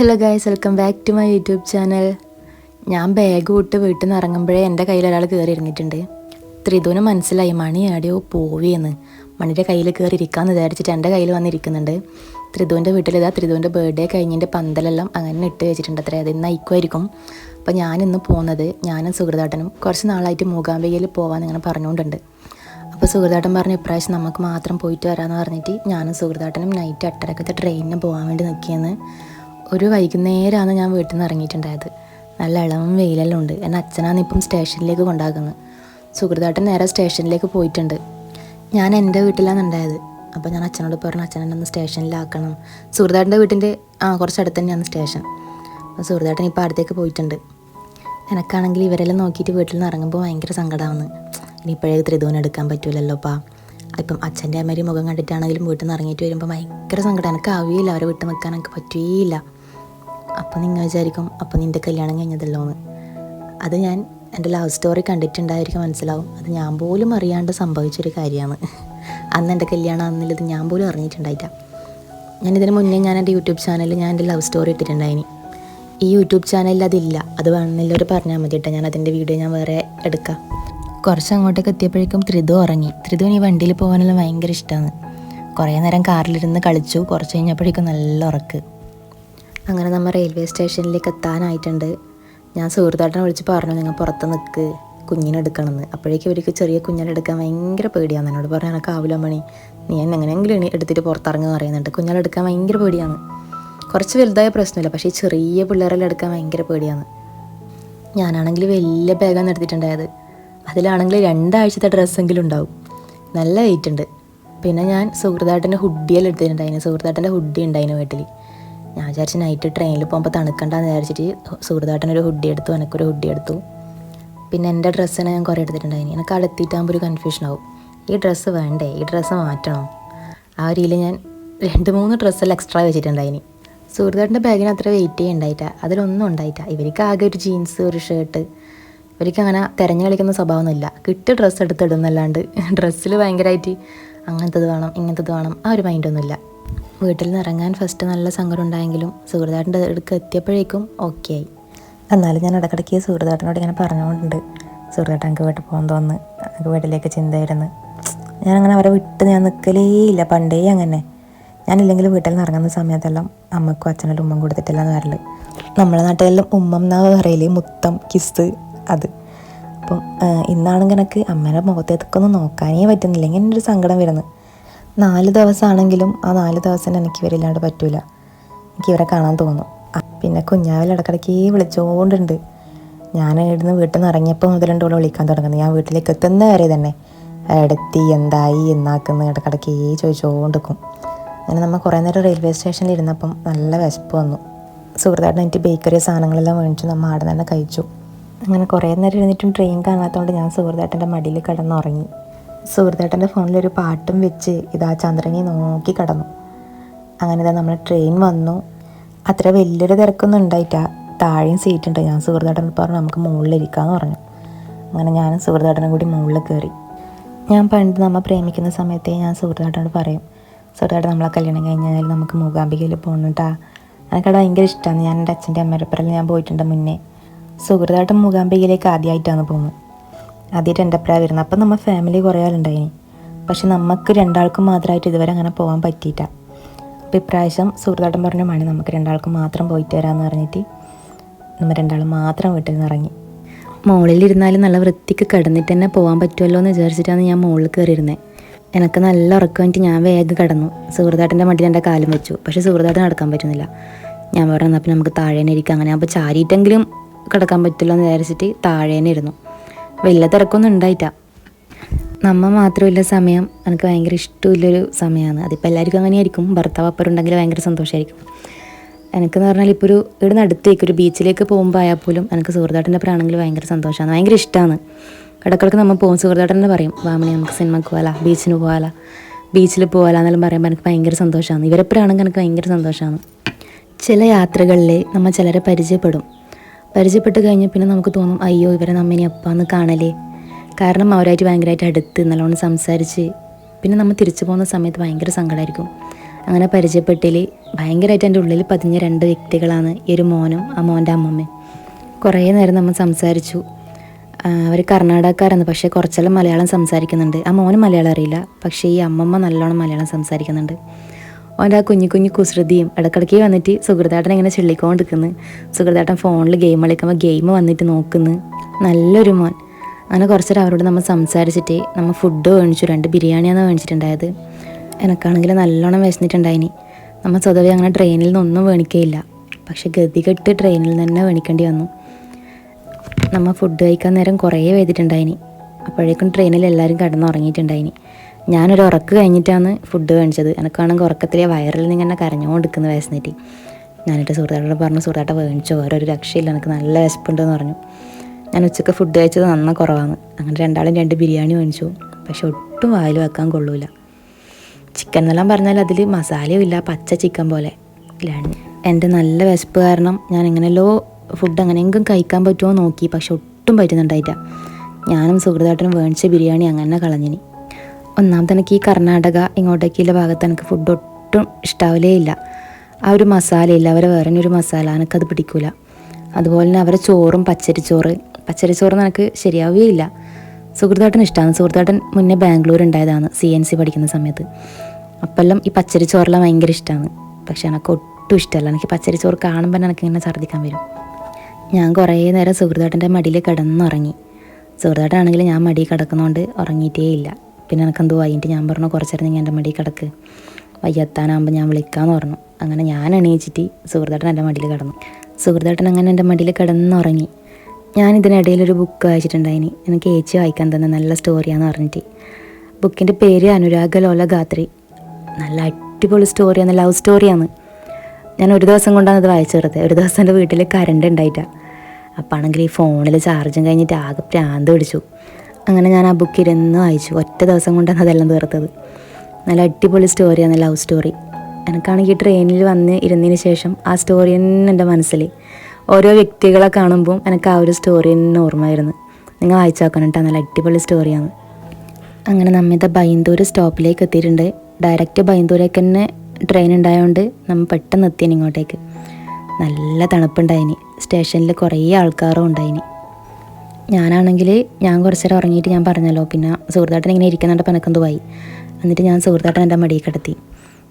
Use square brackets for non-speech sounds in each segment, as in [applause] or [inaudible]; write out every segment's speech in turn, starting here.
Hello guys welcome back to my YouTube channel ഞാൻ bag വിട്ട് വീട്ടിൽ നിന്ന് ഇറങ്ങുമ്പോഴേ എന്റെ കയ്യിൽ ഒരാൾ കയറി ഇറങ്ങിയിട്ടുണ്ട്. ത്രിതുവിന് മനസ്സിലായി മണി എവിടെയോ പോവിയെന്ന് മണിയുടെ കയ്യിൽ കയറി ഇരിക്കാമെന്ന് വിചാരിച്ചിട്ട് എന്റെ കയ്യിൽ വന്നിരിക്കുന്നുണ്ട്. ത്രിതുവിന്റെ വീട്ടിലിതാ ത്രിതുവിന്റെ ബർത്ത്ഡേ കഴിഞ്ഞതിന്റെ പന്തലെല്ലാം അങ്ങനെ ഇട്ട് വെച്ചിട്ടുണ്ട് അത്രേ. അത് ഇന്ന് അയക്കുമായിരിക്കും. അപ്പോൾ ഞാനിന്ന് പോകുന്നത് ഞാനും സുഹൃതാട്ടനും കുറച്ച് നാളായിട്ട് മൂകാംബികയിൽ പോകാമെന്ന് ഇങ്ങനെ പറഞ്ഞുകൊണ്ടുണ്ട്. അപ്പോൾ സുഹൃതാട്ടൻ പറഞ്ഞു ഇപ്രാവശ്യം നമുക്ക് മാത്രം പോയിട്ട് വരാമെന്ന് പറഞ്ഞിട്ട് ഞാനും സുഹൃതാട്ടനും നൈറ്റ് എട്ടരക്കത്തെ ട്രെയിനിന് പോകാൻ വേണ്ടി നിൽക്കിയെന്ന് ഒരു വൈകുന്നേരമാണ് ഞാൻ വീട്ടിൽ നിന്ന് ഇറങ്ങിയിട്ടുണ്ടായത്. നല്ല ഇളവും വെയിലെല്ലാം ഉണ്ട്. എന്റെ അച്ഛനാണ് ഇപ്പം സ്റ്റേഷനിലേക്ക് കൊണ്ടാക്കുന്നത് സുഹൃത്തായിട്ട് നേരെ സ്റ്റേഷനിലേക്ക് പോയിട്ടുണ്ട്. ഞാൻ എന്റെ വീട്ടിലാണ് ഉണ്ടായത്. അപ്പോൾ ഞാൻ അച്ഛനോട് പറഞ്ഞു അച്ഛനെ ഒന്ന് സ്റ്റേഷനിലാക്കണം. സുഹൃതാട്ടന്റെ വീട്ടിന്റെ ആ കുറച്ച് അടുത്ത് തന്നെയാണ് സ്റ്റേഷൻ. അപ്പോൾ സുഹൃതാട്ടൻ ഇപ്പോൾ അടുത്തേക്ക് പോയിട്ടുണ്ട്. എനക്കാണെങ്കിൽ ഇവരെല്ലാം നോക്കിയിട്ട് വീട്ടിൽ നിന്ന് ഇറങ്ങുമ്പോൾ ഭയങ്കര സങ്കടമാണ് ഇനിയിപ്പോഴേ ത്രിതുവിന് എടുക്കാൻ പറ്റൂലല്ലോപ്പാ ഇപ്പം അച്ഛന്റെ അമ്മേരി മുഖം കണ്ടിട്ടാണെങ്കിലും വീട്ടിൽ നിന്ന് ഇറങ്ങിയിട്ട് വരുമ്പോൾ ഭയങ്കര സങ്കടം. എനിക്ക് ആവുകയില്ല അവരെ വിട്ട് നിൽക്കാൻ എനിക്ക് പറ്റുകയില്ല അപ്പം നിങ്ങൾ വിചാരിക്കും അപ്പം നിന്റെ കല്യാണം കഴിഞ്ഞതല്ലോ എന്ന് അത് ഞാൻ എന്റെ ലവ് സ്റ്റോറി കണ്ടിട്ടുണ്ടായിരിക്കും മനസ്സിലാവും. അത് ഞാൻ പോലും അറിയാണ്ട് സംഭവിച്ചൊരു കാര്യമാണ്. അന്ന് എന്റെ കല്യാണം അന്നുള്ളത് ഞാൻ പോലും അറിഞ്ഞിട്ടുണ്ടായില്ല. ഞാൻ ഇതിന് മുന്നേ ഞാൻ എന്റെ യൂട്യൂബ് ചാനലിൽ ഞാൻ എന്റെ ലവ് സ്റ്റോറി ഇട്ടിട്ടുണ്ടായിനി. ഈ യൂട്യൂബ് ചാനലിൽ അതില്ല. അത് വേണമെന്നുള്ളവർ പറഞ്ഞാൽ മതി കേട്ടോ. ഞാൻ അതിന്റെ വീഡിയോ ഞാൻ വേറെ എടുക്കാം. കുറച്ച് അങ്ങോട്ടേക്ക് എത്തിയപ്പോഴേക്കും ത്രിതു ഉറങ്ങി. ത്രിതുവിന് ഈ വണ്ടിയിൽ പോകാനെല്ലാം ഭയങ്കര ഇഷ്ടമാണ് കുറേ നേരം കാറിലിരുന്ന് കളിച്ചു. കുറച്ച് കഴിഞ്ഞപ്പോഴേക്കും നല്ല ഉറക്ക്. അങ്ങനെ നമ്മൾ റെയിൽവേ സ്റ്റേഷനിലേക്ക് എത്താനായിട്ടുണ്ട്. ഞാൻ സുഹൃത്താട്ടനെ വിളിച്ച് പറഞ്ഞു നിങ്ങൾ പുറത്ത് നിൽക്ക് കുഞ്ഞിനെടുക്കണമെന്ന് അപ്പോഴേക്കും ഇവർക്ക് ചെറിയ കുഞ്ഞിനെടുക്കാൻ ഭയങ്കര പേടിയാണ്. എന്നോട് പറഞ്ഞു എനിക്ക് ആവില്ല മണി. നീ എന്നെ എങ്ങനെയെങ്കിലും എടുത്തിട്ട് പുറത്തിറങ്ങുക പറയുന്നുണ്ട്. കുഞ്ഞിനെടുക്കാൻ ഭയങ്കര പേടിയാണ്. കുറച്ച് വലുതായ പ്രശ്നമില്ല പക്ഷേ ചെറിയ പിള്ളേരെല്ലാം എടുക്കാൻ ഭയങ്കര പേടിയാണ്. ഞാനാണെങ്കിൽ വലിയ ബാഗാണ് എടുത്തിട്ടുണ്ടായത്. അതിലാണെങ്കിൽ രണ്ടാഴ്ചത്തെ ഡ്രസ്സെങ്കിലും ഉണ്ടാവും. നല്ല വെയിറ്റ് ഉണ്ട്. പിന്നെ ഞാൻ സുഹൃത്തായിട്ടന്റെ ഹുഡിയെല്ലാം എടുത്തിട്ടുണ്ടായിരുന്നു. സുഹൃത്തായിട്ടന്റെ ഹുഡി ഉണ്ടായിരുന്നു വീട്ടിൽ ഞാൻ വിചാരിച്ച് നൈറ്റ് ട്രെയിനിൽ പോകുമ്പോൾ തണുക്കണ്ടെന്ന് വിചാരിച്ചിട്ട് സുഹൃത്താട്ടനൊരു ഹുഡി എടുത്തു എനിക്കൊരു ഹുഡി എടുത്തു. പിന്നെ എന്റെ ഡ്രസ്സിനെ ഞാൻ കുറേ എടുത്തിട്ടുണ്ടായിരുന്നു എനിക്ക് അവിടെ എത്തിയിട്ടാകുമ്പോൾ ഒരു കൺഫ്യൂഷൻ ആവും. ഈ ഡ്രസ്സ് വേണ്ടേ? ഈ ഡ്രസ്സ് മാറ്റണോ. ആ ഒരു രീതിയിൽ ഞാൻ രണ്ട് മൂന്ന് ഡ്രസ്സെല്ലാം എക്സ്ട്രാ വെച്ചിട്ടുണ്ടായിനി. സുഹൃത്താട്ടിന്റെ ബാഗിന് അത്ര വെയിറ്റ് ചെയ്യണ്ടായിട്ടാ. അതിലൊന്നും ഉണ്ടായിട്ടാ. ഇവർക്ക് ആകെ ഒരു ജീൻസ് ഒരു ഷർട്ട് ഇവർക്ക് അങ്ങനെ തിരഞ്ഞു കളിക്കുന്ന സ്വഭാവമൊന്നുമില്ല. കിട്ടിയ ഡ്രസ്സ് എടുത്തിടുന്നല്ലാണ്ട് ഡ്രസ്സിൽ [laughs] ഭയങ്കരമായിട്ട് അങ്ങനത്തത് വേണം ഇങ്ങനത്തത് വേണം. ആ ഒരു മൈൻഡൊന്നുമില്ല വീട്ടിൽ നിന്ന് ഇറങ്ങാൻ ഫസ്റ്റ് നല്ല സങ്കടം ഉണ്ടായെങ്കിലും സുഹൃത്താട്ടിന്റെ അടുക്ക് എത്തിയപ്പോഴേക്കും ഓക്കെ ആയി. എന്നാലും ഞാൻ ഇടയ്ക്കിടയ്ക്ക് സുഹൃത്താട്ടിനോട് ഇങ്ങനെ പറഞ്ഞുകൊണ്ടുണ്ട് സുഹൃത്താട്ടൻ എനിക്ക് വീട്ടിൽ പോകാൻ തോന്നുന്നു. എനിക്ക് വീട്ടിലേക്ക് ചിന്തയായിരുന്നു. ഞാനങ്ങനെ അവരെ വിട്ട് ഞാൻ നിൽക്കലേ ഇല്ല. പണ്ടേ അങ്ങനെ. ഞാനില്ലെങ്കിൽ വീട്ടിൽ നിന്ന് ഇറങ്ങുന്ന സമയത്തെല്ലാം അമ്മക്കും അച്ഛനും ഉമ്മം കൊടുത്തിട്ടില്ല എന്ന് വരൽ നമ്മളെ നാട്ടിലെല്ലാം ഉമ്മം എന്നാ പറയൽ മുത്തം കിസ് അത്. അപ്പം ഇന്നാണെങ്കിൽ എനിക്ക് അമ്മേന്റെ മുഖത്തേക്കൊന്നും നോക്കാനേ പറ്റുന്നില്ല. ഇങ്ങനെ ഒരു സങ്കടം വരുന്നു. നാല് ദിവസമാണെങ്കിലും ആ നാല് ദിവസം എനിക്ക് ഇവരില്ലാണ്ട് പറ്റൂല. എനിക്ക് ഇവരെ കാണാൻ തോന്നും. പിന്നെ കുഞ്ഞാവിൽ ഇടക്കിടയ്ക്ക് വിളിച്ചുകൊണ്ടുണ്ട് ഞാൻ ഇവിടുന്ന് വീട്ടിൽ നിന്ന് ഇറങ്ങിയപ്പോൾ മുതലുണ്ട് ഇവിടെ വിളിക്കാൻ തുടങ്ങുന്നത് ഞാൻ വീട്ടിലേക്ക് എത്തുന്ന വരെ തന്നെ എടുത്തി എന്തായി എന്നാക്കുന്നു ഇടക്കിടയ്ക്ക് ചോദിച്ചുകൊണ്ടിരിക്കും അങ്ങനെ നമ്മൾ കുറേ നേരം റെയിൽവേ സ്റ്റേഷനിൽ ഇരുന്നപ്പം നല്ല വിശപ്പ് വന്നു. സുഹൃത്തായിട്ട് എനിക്ക് ബേക്കറി സാധനങ്ങളെല്ലാം മേടിച്ചു. നമ്മൾ ആടെ തന്നെ കഴിച്ചു. അങ്ങനെ കുറേ നേരം ഇരുന്നിട്ടും ട്രെയിൻ കാണാത്തതുകൊണ്ട് ഞാൻ സുഹൃത്താട്ടന്റെ മടിയിൽ കിടന്നുറങ്ങി. സുഹൃത്താട്ടന്റെ ഫോണിലൊരു പാട്ടും വെച്ച് ഇതാ ചന്ദ്രനെ നോക്കി കടന്നു. അങ്ങനെ ഇതാ നമ്മൾ ട്രെയിൻ വന്നു. അത്ര വലിയൊരു തിരക്കൊന്നും ഉണ്ടായിട്ടാ താഴെയും സീറ്റ് ഉണ്ട്. ഞാൻ സുഹൃത്താട്ടൻ പറഞ്ഞു നമുക്ക് മുകളിലിരിക്കാമെന്ന് പറഞ്ഞു. അങ്ങനെ ഞാനും സുഹൃത്തേട്ടനും കൂടി മുകളിൽ കയറി. ഞാൻ പണ്ട് നമ്മൾ പ്രേമിക്കുന്ന സമയത്തെ ഞാൻ സുഹൃത്തേട്ടനോട് പറയും സുഹൃത്തേട്ടൻ നമ്മളെ കല്യാണം കഴിഞ്ഞാൽ നമുക്ക് മൂകാംബികയിൽ പോകണട്ടാ എനിക്കവിടെ ഭയങ്കര ഇഷ്ടമാണ് ഞാൻ എന്റെ അച്ഛന്റെ അമ്മയുടെ ഞാൻ പോയിട്ടുണ്ട് മുന്നേ. സുഹൃത്തേട്ടൻ മൂകാംബികയിലേക്ക് ആദ്യമായിട്ടാണ് പോകുന്നത് ആദ്യമായിട്ട് എന്റെ അപ്പഴാണ് വരുന്നത്. അപ്പം നമ്മൾ ഫാമിലി കുറേ ആളുണ്ടായിനി. പക്ഷെ നമുക്ക് രണ്ടാൾക്കും മാത്രമായിട്ട് ഇതുവരെ അങ്ങനെ പോകാൻ പറ്റിയിട്ട. അപ്പോൾ ഇപ്രാവശ്യം സുഹൃത്താട്ടൻ പറഞ്ഞ മണി നമുക്ക് രണ്ടാൾക്കും മാത്രം പോയിട്ട് വരാമെന്ന് പറഞ്ഞിട്ട് നമ്മൾ രണ്ടാളും മാത്രം വീട്ടിൽ നിന്ന് ഇറങ്ങി. മുകളിലിരുന്നാലും നല്ല വൃത്തിക്ക് കിടന്നിട്ട് തന്നെ പോകാൻ പറ്റുമല്ലോ എന്ന് വിചാരിച്ചിട്ടാണ് ഞാൻ മുകളിൽ കയറിയിരുന്നത് എനിക്ക് നല്ല ഉറക്കം വേണ്ടി ഞാൻ വേഗം കിടന്നു. സുഹൃത്താട്ടന്റെ മടി എന്റെ കാലം വെച്ചു. പക്ഷേ സുഹൃത്താട്ടൻ നടക്കാൻ പറ്റുന്നില്ല. ഞാൻ പറഞ്ഞു എന്നാൽ നമുക്ക് താഴേനെ ഇരിക്കാം. അങ്ങനെ അപ്പോൾ ചാരിയിട്ടെങ്കിലും കിടക്കാൻ പറ്റില്ല എന്ന് വിചാരിച്ചിട്ട് താഴേനെ ഇരുന്നു. വലിയ തിരക്കൊന്നും ഉണ്ടായിട്ട നമ്മ മാത്രമില്ല സമയം. എനിക്ക് ഭയങ്കര ഇഷ്ടമില്ലൊരു സമയമാണ് അതിപ്പോൾ എല്ലാവർക്കും അങ്ങനെയായിരിക്കും. ഭർത്താവ് അപ്പറുണ്ടെങ്കിൽ ഭയങ്കര സന്തോഷമായിരിക്കും എനിക്കെന്ന് പറഞ്ഞാൽ ഇപ്പോൾ ഒരു ഇവിടുന്ന് അടുത്തേക്ക് ഒരു ബീച്ചിലേക്ക് പോകുമ്പോൾ ആയാൽ പോലും എനിക്ക് സുഹൃത്താട്ടിന്റെ അപ്പുറമാണെങ്കിൽ ഭയങ്കര സന്തോഷമാണ് ഭയങ്കര ഇഷ്ടമാണ് ഇടക്കിടക്ക് നമ്മൾ പോകും. സുഹൃത്താട്ടനെ പറയും വാമണി നമുക്ക് സിനിമക്ക് പോകാല ബീച്ചിന് പോകാല ബീച്ചിൽ പോകാല എന്നെല്ലാം പറയുമ്പോൾ എനിക്ക് ഭയങ്കര സന്തോഷമാണ് ഇവരെപ്പോഴാണെങ്കിൽ എനിക്ക് ഭയങ്കര സന്തോഷമാണ് ചില യാത്രകളിൽ നമ്മൾ ചിലരെ പരിചയപ്പെടും. പരിചയപ്പെട്ട് കഴിഞ്ഞ് പിന്നെ നമുക്ക് തോന്നും അയ്യോ ഇവരെ നമ്മിനി അപ്പാന്ന് കാണലേ. കാരണം അവരായിട്ട് ഭയങ്കരമായിട്ട് അടുത്ത് നല്ലോണം സംസാരിച്ച് പിന്നെ നമ്മൾ തിരിച്ചു പോകുന്ന സമയത്ത് ഭയങ്കര സങ്കടമായിരിക്കും അങ്ങനെ പരിചയപ്പെട്ടിൽ ഭയങ്കരമായിട്ട് എന്റെ ഉള്ളിൽ പതിഞ്ഞ രണ്ട് വ്യക്തികളാണ് ഈ ഒരു മോനും ആ മോന്റെ അമ്മമ്മയും. കുറേ നേരം നമ്മൾ സംസാരിച്ചു. അവർ കർണാടകക്കാരാണ് പക്ഷേ കുറച്ചെല്ലാം മലയാളം സംസാരിക്കുന്നുണ്ട്. ആ മോന് മലയാളം അറിയില്ല പക്ഷേ ഈ അമ്മമ്മ നല്ലോണം മലയാളം സംസാരിക്കുന്നുണ്ട്. അവന്റെ ആ കുഞ്ഞു കുഞ്ഞു കുസൃതിയും ഇടക്കിടയ്ക്ക് വന്നിട്ട് സുഹൃതാട്ടൻ ഇങ്ങനെ ചെള്ളിക്കൊണ്ടിരിക്കുന്നു. സുഹൃതാട്ടൻ ഫോണിൽ ഗെയിം കളിക്കുമ്പോൾ ഗെയിം വന്നിട്ട് നോക്കുന്നു. നല്ലൊരു മോൻ. അങ്ങനെ കുറച്ചേരം അവരോട് നമ്മൾ സംസാരിച്ചിട്ട് നമ്മൾ ഫുഡ് മേടിച്ചു രണ്ട് ബിരിയാണിയാണ് മേടിച്ചിട്ടുണ്ടായത് എനക്കാണെങ്കിൽ നല്ലോണം വിശന്നിട്ടുണ്ടായിനി. നമ്മൾ സ്വതവേ അങ്ങനെ ട്രെയിനിൽ നിന്നൊന്നും മേണിക്കയില്ല പക്ഷെ ഗതികെട്ട് ട്രെയിനിൽ തന്നെ മേണിക്കേണ്ടി വന്നു. നമ്മൾ ഫുഡ് കഴിക്കാൻ നേരം കുറേ വേദിട്ടുണ്ടായിനി അപ്പോഴേക്കും ട്രെയിനിൽ എല്ലാവരും കിടന്നുറങ്ങിയിട്ടുണ്ടായിനി. ഞാനൊരു ഉറക്ക് കഴിഞ്ഞിട്ടാണ് ഫുഡ് കഴിച്ചത് എനിക്കാണെങ്കിൽ ഉറക്കത്തിലെ വയറിൽ നിന്ന് ഇങ്ങനെ കരഞ്ഞുകൊണ്ടിരിക്കുന്ന വിശന്നിട്ട് ഞാനിട്ട് സുഹൃത്താട്ടോട് പറഞ്ഞു സുഹൃത്താട്ട വേണിച്ചോ ഓരോരു രക്ഷയില്ല എനിക്ക് നല്ല വിശപ്പുണ്ടെന്ന് പറഞ്ഞു. ഞാൻ ഉച്ചയ്ക്ക് ഫുഡ് കഴിച്ചത് നന്ന കുറവാണ്. അങ്ങനെ രണ്ടാളും രണ്ട് ബിരിയാണി വേണിച്ചു പക്ഷെ ഒട്ടും വായിൽ വെക്കാൻ കൊള്ളൂല. ചിക്കൻ എന്നെല്ലാം പറഞ്ഞാൽ അതിൽ മസാലയും ഇല്ല പച്ച ചിക്കൻ പോലെ. എന്റെ നല്ല വിശപ്പ് കാരണം ഞാൻ എങ്ങനെയല്ലോ ഫുഡ് അങ്ങനെയെങ്കിലും കഴിക്കാൻ പറ്റുമോ നോക്കി പക്ഷെ ഒട്ടും പറ്റുന്നുണ്ടായില്ല. ഞാനും സുഹൃത്താട്ടനും വേണിച്ച ബിരിയാണി അങ്ങനെ കളഞ്ഞിനി. ഒന്നാമത്തെ എനിക്ക് ഈ കർണാടക ഇങ്ങോട്ടേക്കുള്ള ഭാഗത്ത് എനിക്ക് ഫുഡ് ഒട്ടും ഇഷ്ടാവലേ ഇല്ല. ആ ഒരു മസാലയില്ല. അവരെ വേറെ ഒരു മസാല. എനിക്കത് പിടിക്കൂല. അതുപോലെ തന്നെ അവരെ ചോറും പച്ചരിച്ചോറ് പച്ചരിച്ചോറ് എനിക്ക് ശരിയാവുകയില്ല സുഹൃത്താട്ടൻ ഇഷ്ടമാണ് സുഹൃത്താട്ടൻ മുന്നേ ബാംഗ്ലൂർ ഉണ്ടായതാണ്. സി എൻ സി പഠിക്കുന്ന സമയത്ത്. അപ്പെല്ലാം ഈ പച്ചരിച്ചോറെല്ലാം ഭയങ്കര ഇഷ്ടമാണ് പക്ഷെ എനിക്ക് ഒട്ടും ഇഷ്ടമല്ല എനിക്ക് പച്ചരിച്ചോറ് കാണുമ്പോൾ എനിക്ക് ഇങ്ങനെ ഛർദ്ദിക്കാൻ വരും. ഞാൻ കുറേ നേരം സുഹൃത്താട്ടന്റെ മടിയിൽ കിടന്നുറങ്ങി. സുഹൃത്താട്ടാണെങ്കിൽ ഞാൻ മടിയിൽ കിടക്കുന്നതുകൊണ്ട് ഉറങ്ങിയിട്ടേ ഇല്ല. പിന്നെ എനിക്ക് എന്തോ വൈകിട്ട് ഞാൻ പറഞ്ഞു കുറച്ചേരം നിങ്ങൾ എന്റെ മടിയിൽ കിടക്ക്. വയ്യെത്താനാകുമ്പോൾ ഞാൻ വിളിക്കാമെന്ന് പറഞ്ഞു. അങ്ങനെ ഞാൻ എണീച്ചിട്ട് സുഹൃത്തേട്ടൻ എന്റെ മടിയിൽ കിടന്നു. സുഹൃത്തേട്ടൻ അങ്ങനെ എന്റെ മടിയിൽ കിടന്നുറങ്ങി. ഞാൻ ഇതിനിടയിൽ ഒരു ബുക്ക് വായിച്ചിട്ടുണ്ടായിനി. എനിക്ക് ഏച്ചി വായിക്കാൻ തന്നെ നല്ല സ്റ്റോറിയാന്ന് പറഞ്ഞിട്ട്. ബുക്കിന്റെ പേര് അനുരാഗ ലോല ഗാത്രി. നല്ല അടിപൊളി സ്റ്റോറിയാണ് ലവ് സ്റ്റോറിയാണ് ഞാൻ ഒരു ദിവസം കൊണ്ടാണ് ഇത് വായിച്ചു തീർത്തത് ഒരു ദിവസം എന്റെ വീട്ടിൽ കറണ്ട് ഉണ്ടായിട്ടാണ് അപ്പോൾ ആണെങ്കിൽ ഈ ഫോണിൽ ചാർജും കഴിഞ്ഞിട്ട് ആകെ പ്രാന്ത് പിടിച്ചു. അങ്ങനെ ഞാൻ ആ ബുക്ക് ഇരുന്ന് വായിച്ചു. ഒറ്റ ദിവസം കൊണ്ടാണ് അതെല്ലാം തീർത്തത്. നല്ല അടിപൊളി സ്റ്റോറിയാണ് ലവ് സ്റ്റോറി എനിക്കാണെങ്കിൽ ട്രെയിനിൽ വന്ന് ഇരുന്നതിന് ശേഷം ആ സ്റ്റോറി തന്നെ എന്റെ മനസ്സിൽ ഓരോ വ്യക്തികളെ കാണുമ്പോൾ എനിക്ക് ആ ഒരു സ്റ്റോറി തന്നെ ഓർമ്മയായിരുന്നു നിങ്ങൾ വായിച്ചു നോക്കണം കേട്ടോ. നല്ല അടിപൊളി സ്റ്റോറിയാണ് അങ്ങനെ നമ്മിത ബൈന്ദൂർ സ്റ്റോപ്പിലേക്ക് എത്തിയിട്ടുണ്ട്. ഡയറക്റ്റ് ബൈന്ദൂരേക്ക് തന്നെ ട്രെയിൻ ഉണ്ടായതുകൊണ്ട് നമ്മൾ പെട്ടെന്ന് എത്തിയനി ഇങ്ങോട്ടേക്ക്. നല്ല തണുപ്പുണ്ടായിനി. സ്റ്റേഷനിൽ കുറേ ആൾക്കാരും ഉണ്ടായിനി. ഞാനാണെങ്കിൽ ഞാൻ കുറച്ച് നേരം ഉറങ്ങിയിട്ട് ഞാൻ പറഞ്ഞല്ലോ പിന്നെ സുഹൃത്താട്ടൻ ഇങ്ങനെ ഇരിക്കുന്നുണ്ട് പോയി എന്നിട്ട് ഞാൻ സുഹൃത്താട്ടൻ എന്റെ മടിയിൽ കിടത്തി.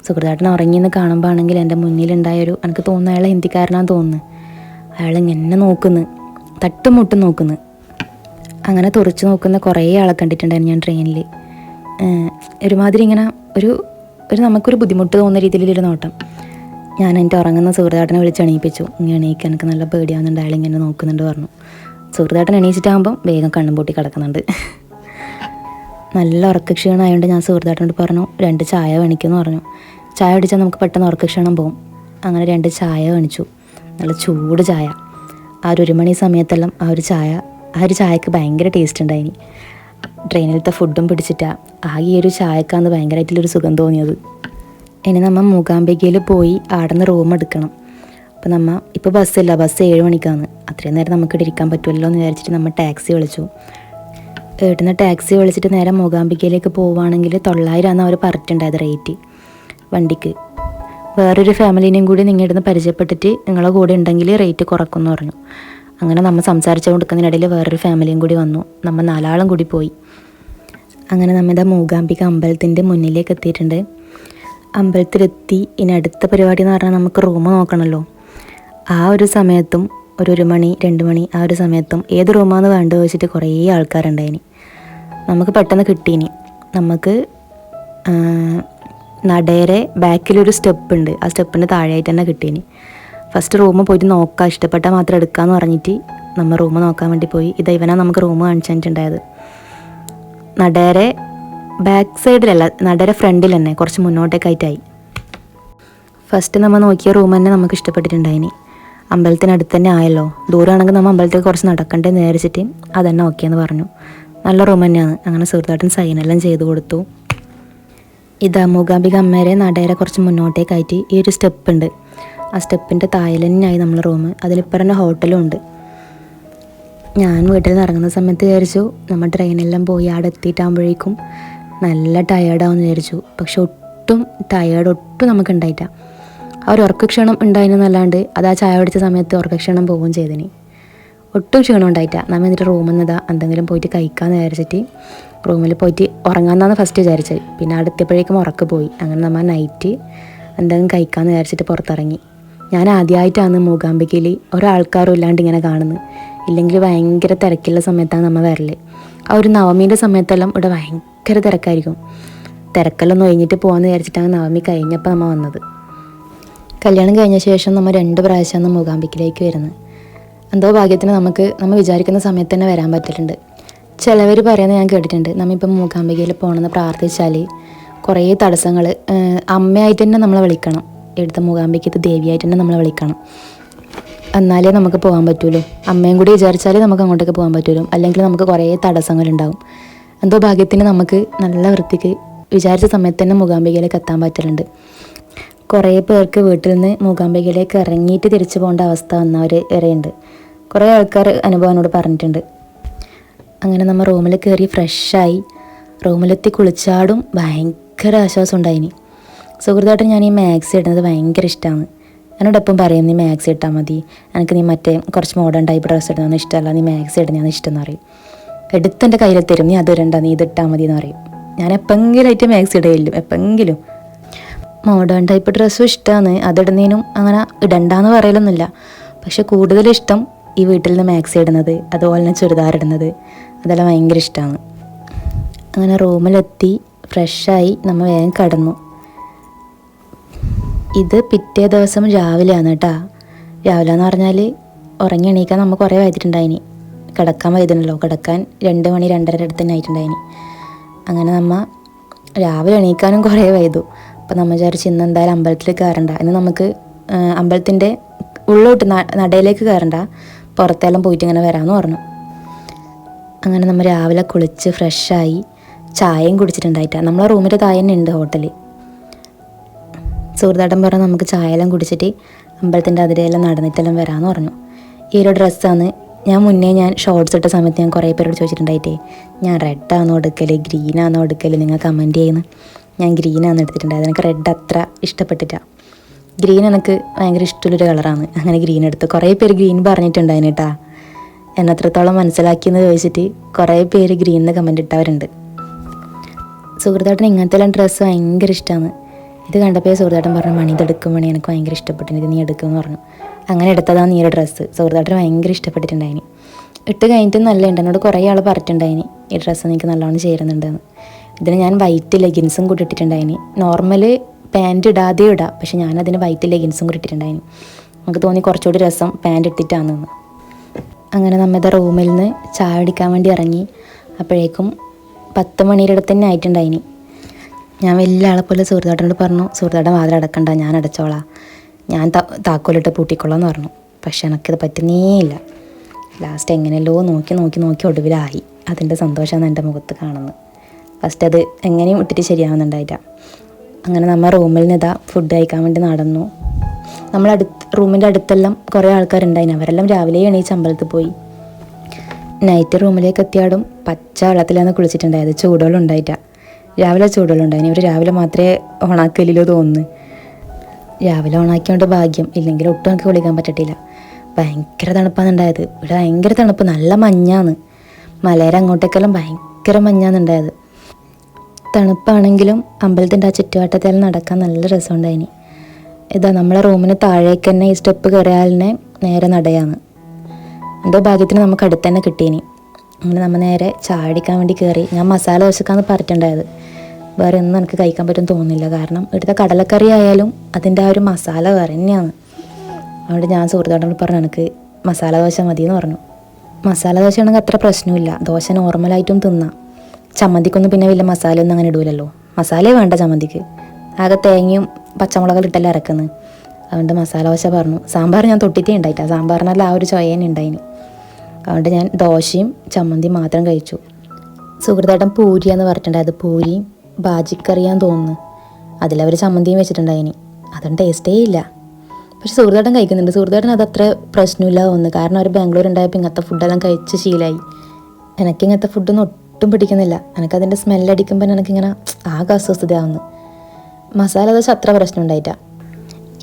സുഹൃത്താട്ടൻ ഉറങ്ങിയെന്ന് കാണുമ്പോൾ ആണെങ്കിൽ എന്റെ മുന്നിലുണ്ടായൊരു എനിക്ക് തോന്നുന്നു അയാൾ ഹിന്ദിക്കാരനാന്ന് തോന്നുന്നു. അയാൾ എന്നെ നോക്കുന്നു തട്ടും മുട്ടും നോക്കുന്നു. അങ്ങനെ തുറച്ചു നോക്കുന്ന കുറേ ആളെ കണ്ടിട്ടുണ്ടായിരുന്നു ഞാൻ ട്രെയിനിൽ ഒരുമാതിരി ഇങ്ങനെ ഒരു ഒരു നമുക്കൊരു ബുദ്ധിമുട്ട് തോന്നുന്ന രീതിയിലൊരു നോട്ടം. ഞാൻ എന്റെ ഉറങ്ങുന്ന സുഹൃത്താട്ടനെ വിളിച്ച് എണീപ്പിച്ചു. ഇങ്ങനെ എണീക്കാൻ എനിക്ക് നല്ല പേടിയാവുന്നുണ്ട് അയാൾ ഇങ്ങനെ നോക്കുന്നുണ്ട് പറഞ്ഞു. സുഹൃത്താട്ടൻ എണീച്ചിട്ടാകുമ്പം വേഗം കണ്ണും പൂട്ടി കിടക്കുന്നുണ്ട്. നല്ല ഉറക്കക്ഷീണമായതുകൊണ്ട് ഞാൻ സുഹൃത്താട്ടനോട് പറഞ്ഞു രണ്ട് ചായ വേണിക്കുമെന്ന് പറഞ്ഞു. ചായ അടിച്ചാൽ നമുക്ക് പെട്ടെന്ന് ഉറക്കക്ഷീണം പോകും. അങ്ങനെ രണ്ട് ചായ വേണിച്ചു. നല്ല ചൂട് ചായ. ആ ഒരു മണി സമയത്തെല്ലാം ആ ഒരു ചായ ആ ഒരു ചായക്ക് ഭയങ്കര ടേസ്റ്റ് ഉണ്ടായിനി. ട്രെയിനിലത്തെ ഫുഡും പിടിച്ചിട്ടാ. ആകെ ഈ ഒരു ചായക്കാന്ന് ഭയങ്കരമായിട്ടുള്ളൊരു സുഖം തോന്നിയത്. ഇനി നമ്മൾ മൂകാംബികയിൽ പോയി ആടെ നിന്ന് റൂം എടുക്കണം. അപ്പോൾ നമ്മൾ ഇപ്പോൾ ബസ്സില്ല ബസ് ഏഴ് മണിക്കാണ്. അത്രയും നേരം നമുക്ക് ഇവിടെ ഇരിക്കാൻ പറ്റുമല്ലോ എന്ന് വിചാരിച്ചിട്ട് നമ്മൾ ടാക്സി വിളിച്ചു. ഏട്ടന് ടാക്സി വിളിച്ചിട്ട് നേരെ മൂകാംബികയിലേക്ക് പോവുകയാണെങ്കിൽ തൊള്ളായിരമാണ് അവർ പറഞ്ഞിട്ടുണ്ടായത് റേറ്റ് വണ്ടിക്ക്. വേറൊരു ഫാമിലിനെയും കൂടി നിങ്ങളുടെ നിന്ന് പരിചയപ്പെട്ടിട്ട് നിങ്ങളെ കൂടെ ഉണ്ടെങ്കിൽ റേറ്റ് കുറക്കുമെന്ന് പറഞ്ഞു. അങ്ങനെ നമ്മൾ സംസാരിച്ചു കൊടുക്കുന്നതിനിടയിൽ വേറൊരു ഫാമിലിയും കൂടി വന്നു. നമ്മൾ നാലാളും കൂടി പോയി. അങ്ങനെ നമ്മുടെ മൂകാംബിക അമ്പലത്തിന്റെ മുന്നിലേക്ക് എത്തിയിട്ടുണ്ട്. അമ്പലത്തിലെത്തി. ഇനി അടുത്ത പരിപാടി എന്ന് പറഞ്ഞാൽ നമുക്ക് റൂം നോക്കണമല്ലോ. ആ ഒരു സമയത്തും ഒരു ഒരു മണി രണ്ട് മണി ആ ഒരു സമയത്തും ഏത് റൂമാന്ന് വേണ്ട വെച്ചിട്ട് കുറേ ആൾക്കാരുണ്ടായിനി. നമുക്ക് പെട്ടെന്ന് കിട്ടീനി. നമുക്ക് നടയരെ നടേരെ ബാക്കിലൊരു സ്റ്റെപ്പ് ഉണ്ട് ആ സ്റ്റെപ്പിന്റെ താഴെയായിട്ട് തന്നെ കിട്ടീനി. ഫസ്റ്റ് റൂം പോയിട്ട് നോക്കാം. ഇഷ്ടപ്പെട്ടാൽ മാത്രം എടുക്കാമെന്ന് പറഞ്ഞിട്ട് നമ്മൾ റൂം നോക്കാൻ വേണ്ടി പോയി. ഇത് ഇവനാ നമുക്ക് റൂം കാണിച്ചു തന്നിട്ടുണ്ടായത് നടേരെ ബാക്ക് സൈഡിലല്ല നടേരെ ഫ്രണ്ടിൽ തന്നെ കുറച്ച് മുന്നോട്ടേക്കായിട്ടായി. ഫസ്റ്റ് നമ്മൾ നോക്കിയ റൂം തന്നെ നമുക്ക് ഇഷ്ടപ്പെട്ടിട്ടുണ്ടായിനി. അമ്പലത്തിനടുത്ത് തന്നെ ആയല്ലോ. ദൂരമാണെങ്കിൽ നമ്മൾ അമ്പലത്തിൽ കുറച്ച് നടക്കണ്ടേ നേരിച്ചിട്ട് അത് അതന്നെ ഓക്കെ എന്ന് പറഞ്ഞു. നല്ല റൂം തന്നെയാണ്. അങ്ങനെ സുഹൃത്തായിട്ടും സൈനെല്ലാം ചെയ്തു കൊടുത്തു. ഇതാ മൂകാംബിക അമ്മേരെ നടേരെ കുറച്ച് മുന്നോട്ടേക്ക് ആയിട്ട് ഈ ഒരു സ്റ്റെപ്പ് ഉണ്ട്. ആ സ്റ്റെപ്പിന്റെ താഴെ തന്നെയായി നമ്മളെ റൂം അതിലിപ്പോൾ തന്നെ ഹോട്ടലും ഉണ്ട്. ഞാൻ വീട്ടിൽ നിന്ന് ഇറങ്ങുന്ന സമയത്ത് വിചാരിച്ചു നമ്മൾ ട്രെയിനെല്ലാം പോയി അവിടെ എത്തിയിട്ടാകുമ്പോഴേക്കും നല്ല ടയേർഡാവുമെന്ന് വിചാരിച്ചു. പക്ഷെ ഒട്ടും ടയേർഡ് ഒട്ടും നമുക്ക് ഉണ്ടായിട്ട ആ ഒരു ഉറക്കക്ഷീണം ഉണ്ടായിരുന്നല്ലാണ്ട് അത് ആ ചായ കുടിച്ച സമയത്ത് ഉറക്കക്ഷീണം പോവുകയും ചെയ്തിന്. ഒട്ടും ക്ഷീണം ഉണ്ടായിട്ട നമ്മൾ എന്നിട്ട് റൂമിൽ നിന്നതാ എന്തെങ്കിലും പോയിട്ട് കഴിക്കാമെന്ന് വിചാരിച്ചിട്ട് റൂമിൽ പോയിട്ട് ഉറങ്ങാമെന്നാണ് ഫസ്റ്റ് വിചാരിച്ചത്. പിന്നെ അടുത്തപ്പോഴേക്കും ഉറക്ക പോയി. അങ്ങനെ നമ്മൾ നൈറ്റ് എന്തെങ്കിലും കഴിക്കാമെന്ന് വിചാരിച്ചിട്ട് പുറത്തിറങ്ങി. ഞാൻ ആദ്യമായിട്ടാണ് മൂകാംബികയിൽ ഒരാൾക്കാരും ഇല്ലാണ്ട് ഇങ്ങനെ കാണുന്നത്. ഇല്ലെങ്കിൽ ഭയങ്കര തിരക്കുള്ള സമയത്താണ് നമ്മൾ വരൽ. ആ ഒരു നവമീന്റെ സമയത്തെല്ലാം ഇവിടെ ഭയങ്കര തിരക്കായിരിക്കും. തിരക്കെല്ലാം ഒഴിഞ്ഞിട്ട് പോകാമെന്ന് വിചാരിച്ചിട്ടാണ് നവമി കഴിഞ്ഞപ്പോൾ നമ്മൾ വന്നത്. കല്യാണം കഴിഞ്ഞ ശേഷം നമ്മൾ രണ്ട് പ്രാവശ്യമാണ് മൂകാംബിക്കിലേക്ക് വരുന്നത്. എന്തോ ഭാഗ്യത്തിന് നമുക്ക് നമ്മൾ വിചാരിക്കുന്ന സമയത്ത് തന്നെ വരാൻ പറ്റലുണ്ട് ചിലവർ പറയുന്നത് ഞാൻ കേട്ടിട്ടുണ്ട്. നമ്മിപ്പം മൂകാംബികയിൽ പോകണമെന്ന് പ്രാർത്ഥിച്ചാൽ കുറേ തടസ്സങ്ങൾ അമ്മയായിട്ട് തന്നെ നമ്മളെ വിളിക്കണം. എടുത്ത മൂകാംബിക്കത്ത് ദേവിയായിട്ട് തന്നെ നമ്മളെ വിളിക്കണം. എന്നാലേ നമുക്ക് പോകാൻ പറ്റുള്ളൂ അമ്മയും കൂടി വിചാരിച്ചാലേ നമുക്ക് അങ്ങോട്ടേക്ക് പോകാൻ പറ്റുള്ളൂ അല്ലെങ്കിൽ നമുക്ക് കുറേ തടസ്സങ്ങളുണ്ടാവും. എന്തോ ഭാഗ്യത്തിന് നമുക്ക് നല്ല വൃത്തിക്ക് വിചാരിച്ച സമയത്ത് തന്നെ മൂകാംബികയിലേക്ക് എത്താൻ പറ്റലുണ്ട്. കുറേ പേർക്ക് വീട്ടിൽ നിന്ന് മൂകാംബികയിലേക്ക് ഇറങ്ങിയിട്ട് തിരിച്ചു പോകേണ്ട അവസ്ഥ വന്നവർ ഇറയുണ്ട് കുറേ ആൾക്കാർ അനുഭവനോട് പറഞ്ഞിട്ടുണ്ട്. അങ്ങനെ നമ്മൾ റൂമിൽ കയറി ഫ്രഷായി റൂമിലെത്തി കുളിച്ചാടും ഭയങ്കര ആശ്വാസം ഉണ്ടായിനി. സുഹൃത്തായിട്ട് ഞാൻ ഈ മാക്സി ഇടുന്നത് ഭയങ്കര ഇഷ്ടമാണ്. എന്നോട് എപ്പം പറയും നീ മാക്സി ഇട്ടാൽ മതി. എനിക്ക് നീ മറ്റേ കുറച്ച് മോഡേൺ ടൈപ്പ് ഡ്രസ്സ് ഇടുന്നതാണ് ഇഷ്ടമല്ല. നീ മാക്സി ഇടുന്നതാണ് ഇഷ്ടം എന്ന് പറയും. എടുത്തെന്റെ കയ്യിൽ തരും നീ അത് ഇടണ്ട നീ ഇതിട്ടാൽ മതി എന്ന് പറയും. ഞാൻ എപ്പെങ്കിലും ആയിട്ട് മാക്സി ഇടയില്ലും. എപ്പെങ്കിലും. മോഡേൺ ടൈപ്പ് ഡ്രസ്സും ഇഷ്ടമാണ് അതിടുന്നതിനും അങ്ങനെ ഇടണ്ടെന്ന് പറയലൊന്നുമില്ല. പക്ഷെ കൂടുതലിഷ്ടം ഈ വീട്ടിൽ നിന്ന് മാക്സി ഇടുന്നത് അതുപോലെ തന്നെ ചുരിദാർ ഇടുന്നത്. അതെല്ലാം ഭയങ്കര ഇഷ്ടമാണ് അങ്ങനെ റൂമിലെത്തി ഫ്രഷായി നമ്മൾ വേഗം കടന്നു. ഇത് പിറ്റേ ദിവസം രാവിലെയാണ് കേട്ടാ രാവിലെ എന്ന് പറഞ്ഞാൽ ഉറങ്ങി എണീക്കാൻ നമ്മൾ കുറേ വൈകിട്ടുണ്ടായിനി. കിടക്കാൻ വൈദ്യുണ്ടല്ലോ കിടക്കാൻ രണ്ട് മണി രണ്ടര അടുത്ത് തന്നെ ആയിട്ടുണ്ടായിനി. അങ്ങനെ നമ്മൾ രാവിലെ എണീക്കാനും കുറേ വൈതു അപ്പം നമ്മൾ വിചാരിച്ച് ഇന്ന് എന്തായാലും അമ്പലത്തിൽ കയറണ്ട. ഇന്ന് നമുക്ക് അമ്പലത്തിന്റെ ഉള്ളോട്ട് നടയിലേക്ക് കയറണ്ട. പുറത്തെല്ലാം പോയിട്ട് ഇങ്ങനെ വരാമെന്ന് പറഞ്ഞു. അങ്ങനെ നമ്മൾ രാവിലെ കുളിച്ച് ഫ്രഷായി ചായയും കുടിച്ചിട്ടുണ്ടായിട്ടാണ് നമ്മളെ റൂമിന്റെ താഴെ തന്നെ ഉണ്ട് ഹോട്ടൽ സുഹൃത്താട്ടൻ പറഞ്ഞാൽ നമുക്ക് ചായയെല്ലാം കുടിച്ചിട്ട് അമ്പലത്തിന്റെ അതിരെയെല്ലാം നടന്നിട്ടെല്ലാം വരാമെന്ന് പറഞ്ഞു. ഈ ഒരു ഡ്രസ്സാണ് ഞാൻ മുന്നേ ഞാൻ ഷോർട്സ് ഇട്ട സമയത്ത് ഞാൻ കുറേ പേരോട് ചോദിച്ചിട്ടുണ്ടായിട്ടേ ഞാൻ റെഡ് റെഡാണോ എടുക്കൽ ഗ്രീനാണോ എടുക്കൽ നിങ്ങൾ കമന്റ് ചെയ്യുന്നു. ഞാൻ ഗ്രീനാണ് എടുത്തിട്ടുണ്ടായത്. എനിക്ക് റെഡ് അത്ര ഇഷ്ടപ്പെട്ടിട്ടാണ് ഗ്രീൻ എനിക്ക് ഭയങ്കര ഇഷ്ടമുള്ളൊരു കളറാണ് അങ്ങനെ ഗ്രീൻ എടുത്ത്. കുറേ പേര് ഗ്രീൻ പറഞ്ഞിട്ടുണ്ടായിന് കേട്ടാ എന്നെ എത്രത്തോളം മനസ്സിലാക്കിയെന്ന് ചോദിച്ചിട്ട് കുറേ പേര് ഗ്രീൻ എന്ന് കമന്റ് ഇട്ടവരുണ്ട്. ഇങ്ങനത്തെ എല്ലാം ഡ്രസ്സ് ഭയങ്കര ഇഷ്ടമാണ് ഇത് കണ്ടപ്പോൾ സുഹൃത്താട്ടൻ പറഞ്ഞു മണി ഇതെടുക്കും മണി. എനിക്ക് ഭയങ്കര ഇഷ്ടപ്പെട്ടു. ഇത് നീ എടുക്കുമെന്ന് പറഞ്ഞു. അങ്ങനെ എടുത്തതാണ് ഈ ഒരു ഡ്രസ്സ് സുഹൃത്താട്ടന് ഭയങ്കര ഇഷ്ടപ്പെട്ടിട്ടുണ്ടായിനി. ഇട്ട് കഴിഞ്ഞിട്ട് നല്ല ഉണ്ട് എന്നോട് കുറേ ആൾ പറഞ്ഞിട്ടുണ്ടായിനി ഈ ഡ്രസ്സ് എനിക്ക് നല്ലോണം ചേരുന്നുണ്ടെന്ന്. ഇതിന് ഞാൻ വൈറ്റ് ലെഗിൻസും കൂടി ഇട്ടിട്ടുണ്ടായിന് നോർമൽ പാന്റ് ഇടാതെ ഇടാം പക്ഷെ ഞാനതിന് വൈറ്റ് ലെഗിൻസും കൂടി ഇട്ടിട്ടുണ്ടായിന് നമുക്ക് തോന്നി കുറച്ചുകൂടി രസം പാന്റ് ഇട്ടിട്ടാണെന്ന് അങ്ങനെ നമ്മുടെ റൂമിൽ നിന്ന് ചായ അടിക്കാൻ വേണ്ടി ഇറങ്ങി. അപ്പോഴേക്കും പത്ത് മണിയുടെ അടുത്ത് തന്നെ ആയിട്ടുണ്ടായിനി. ഞാൻ വലിയ ആളെ പോലെ സുഹൃത്താട്ടനോട് പറഞ്ഞു സുഹൃത്താട്ടൻ വാതിൽ അടക്കണ്ട ഞാൻ അടച്ചോളാം. ഞാൻ താക്കോലിട്ട് പൂട്ടിക്കൊള്ളാം എന്ന് പറഞ്ഞു. പക്ഷെ എനിക്കിത് പറ്റുന്നേയില്ല. ലാസ്റ്റ് എങ്ങനെയല്ലോ നോക്കി നോക്കി നോക്കി ഒടുവിലായി. അതിന്റെ സന്തോഷമാണ് എന്റെ മുഖത്ത് കാണുന്നത്. ഫസ്റ്റ് അത് എങ്ങനെയും ഇട്ടിട്ട് ശരിയാവുന്നുണ്ടായില്ല. അങ്ങനെ നമ്മൾ റൂമിൽ നിന്ന് ഇതാ ഫുഡ് കഴിക്കാൻ വേണ്ടി നടന്നു. നമ്മൾ അടുത്ത് റൂമിന്റെ അടുത്തെല്ലാം കുറേ ആൾക്കാരുണ്ടായിന്. അവരെല്ലാം രാവിലെ എണീച്ച് അമ്പലത്തിൽ പോയി. നൈറ്റ് റൂമിലേക്ക് എത്തിയാടും പച്ച വെള്ളത്തിലാണ് കുളിച്ചിട്ടുണ്ടായത്. ചൂടുവെള്ളം ഉണ്ടായിട്ട രാവിലെ ചൂടുവെള്ളം ഉണ്ടായിന്. ഇവർ രാവിലെ മാത്രമേ ഓണാക്കലിലോ തോന്നുന്നു രാവിലെ ഓണാക്കിയോണ്ട് ഭാഗ്യം. ഇല്ലെങ്കിൽ ഒട്ടും എനിക്ക് കുളിക്കാൻ പറ്റത്തില്ല ഭയങ്കര തണുപ്പാണ് ഉണ്ടായത്. ഇവിടെ ഭയങ്കര തണുപ്പ്. നല്ല മഞ്ഞാണ് മലയുടെ അങ്ങോട്ടേക്കെല്ലാം ഭയങ്കര മഞ്ഞാണ് ഉണ്ടായത്. തണുപ്പാണെങ്കിലും അമ്പലത്തിന്റെ ആ ചുറ്റുവട്ടത്തിൽ നടക്കാൻ നല്ല രസമുണ്ടായിനി ഇതാ നമ്മളെ റൂമിന് താഴേക്ക് തന്നെ ഈ സ്റ്റെപ്പ് കയറിയാലിനെ നേരെ നടയാണ്. എന്തോ ഭാഗ്യത്തിന് നമുക്ക് അടുത്ത് തന്നെ കിട്ടീനി അങ്ങനെ നമ്മൾ നേരെ ചാടിക്കാൻ വേണ്ടി കയറി. ഞാൻ മസാല ദോശക്കാന്ന് പറഞ്ഞിട്ടുണ്ടായത്. വേറെ ഒന്നും എനിക്ക് കഴിക്കാൻ പറ്റും തോന്നുന്നില്ല. കാരണം ഇവിടുത്തെ കടലക്കറി ആയാലും അതിന്റെ ആ ഒരു മസാല വേറെ തന്നെയാണ്. അതുകൊണ്ട് ഞാൻ സുഹൃത്തുക്കളോട് പറഞ്ഞു എനിക്ക് മസാല ദോശ മതി എന്ന് പറഞ്ഞു. മസാല ദോശ ആണെങ്കിൽ അത്ര പ്രശ്നമില്ല. ദോശ നോർമലായിട്ടും തിന്നാം. ചമ്മന്തിക്കൊന്നും പിന്നെ വലിയ മസാല ഒന്നും അങ്ങനെ ഇടൂലല്ലോ. മസാലേ വേണ്ട ചമ്മന്തിക്ക്. ആകെ തേങ്ങയും പച്ചമുളകും ഇട്ടല്ലേ ഇറക്കുന്നത് അതുകൊണ്ട് മസാല ദോശ പറഞ്ഞു. സാമ്പാർ ഞാൻ തൊട്ടിട്ടേ ഉണ്ടായിട്ടാ. സാമ്പാറിനല്ല ആ ഒരു ചൊയേനെ ഉണ്ടായിന്. അതുകൊണ്ട് ഞാൻ ദോശയും ചമ്മന്തിയും മാത്രം കഴിച്ചു. സുഹൃത്തായിട്ടും പൂരിയാന്ന് പറഞ്ഞിട്ടുണ്ടായത് പൂരിയും ബാജിക്കറിയാന്ന് തോന്നുന്നു. അതിലവർ ചമ്മന്തിയും വെച്ചിട്ടുണ്ടായിനി. അതൊന്നും ടേസ്റ്റേ ഇല്ല. പക്ഷെ സുഹൃത്തായിട്ടും കഴിക്കുന്നുണ്ട്. സുഹൃത്തായിട്ടും അത് അത്ര പ്രശ്നമില്ല തോന്നുന്നു. കാരണം അവർ ബാംഗ്ലൂർ ഉണ്ടായപ്പോൾ ഇങ്ങനത്തെ ഫുഡെല്ലാം കഴിച്ച് ശീലമായി എനിക്ക് ഇങ്ങനത്തെ ഫുഡൊന്നും ഒട്ടും പിടിക്കുന്നില്ല. എനിക്കതിന്റെ സ്മെല്ലടിക്കുമ്പോൾ എനിക്കിങ്ങനെ ആകെ അസ്വസ്ഥതയാവുന്നു. മസാല ദോശ അത്ര പ്രശ്നം ഉണ്ടായിട്ടാ.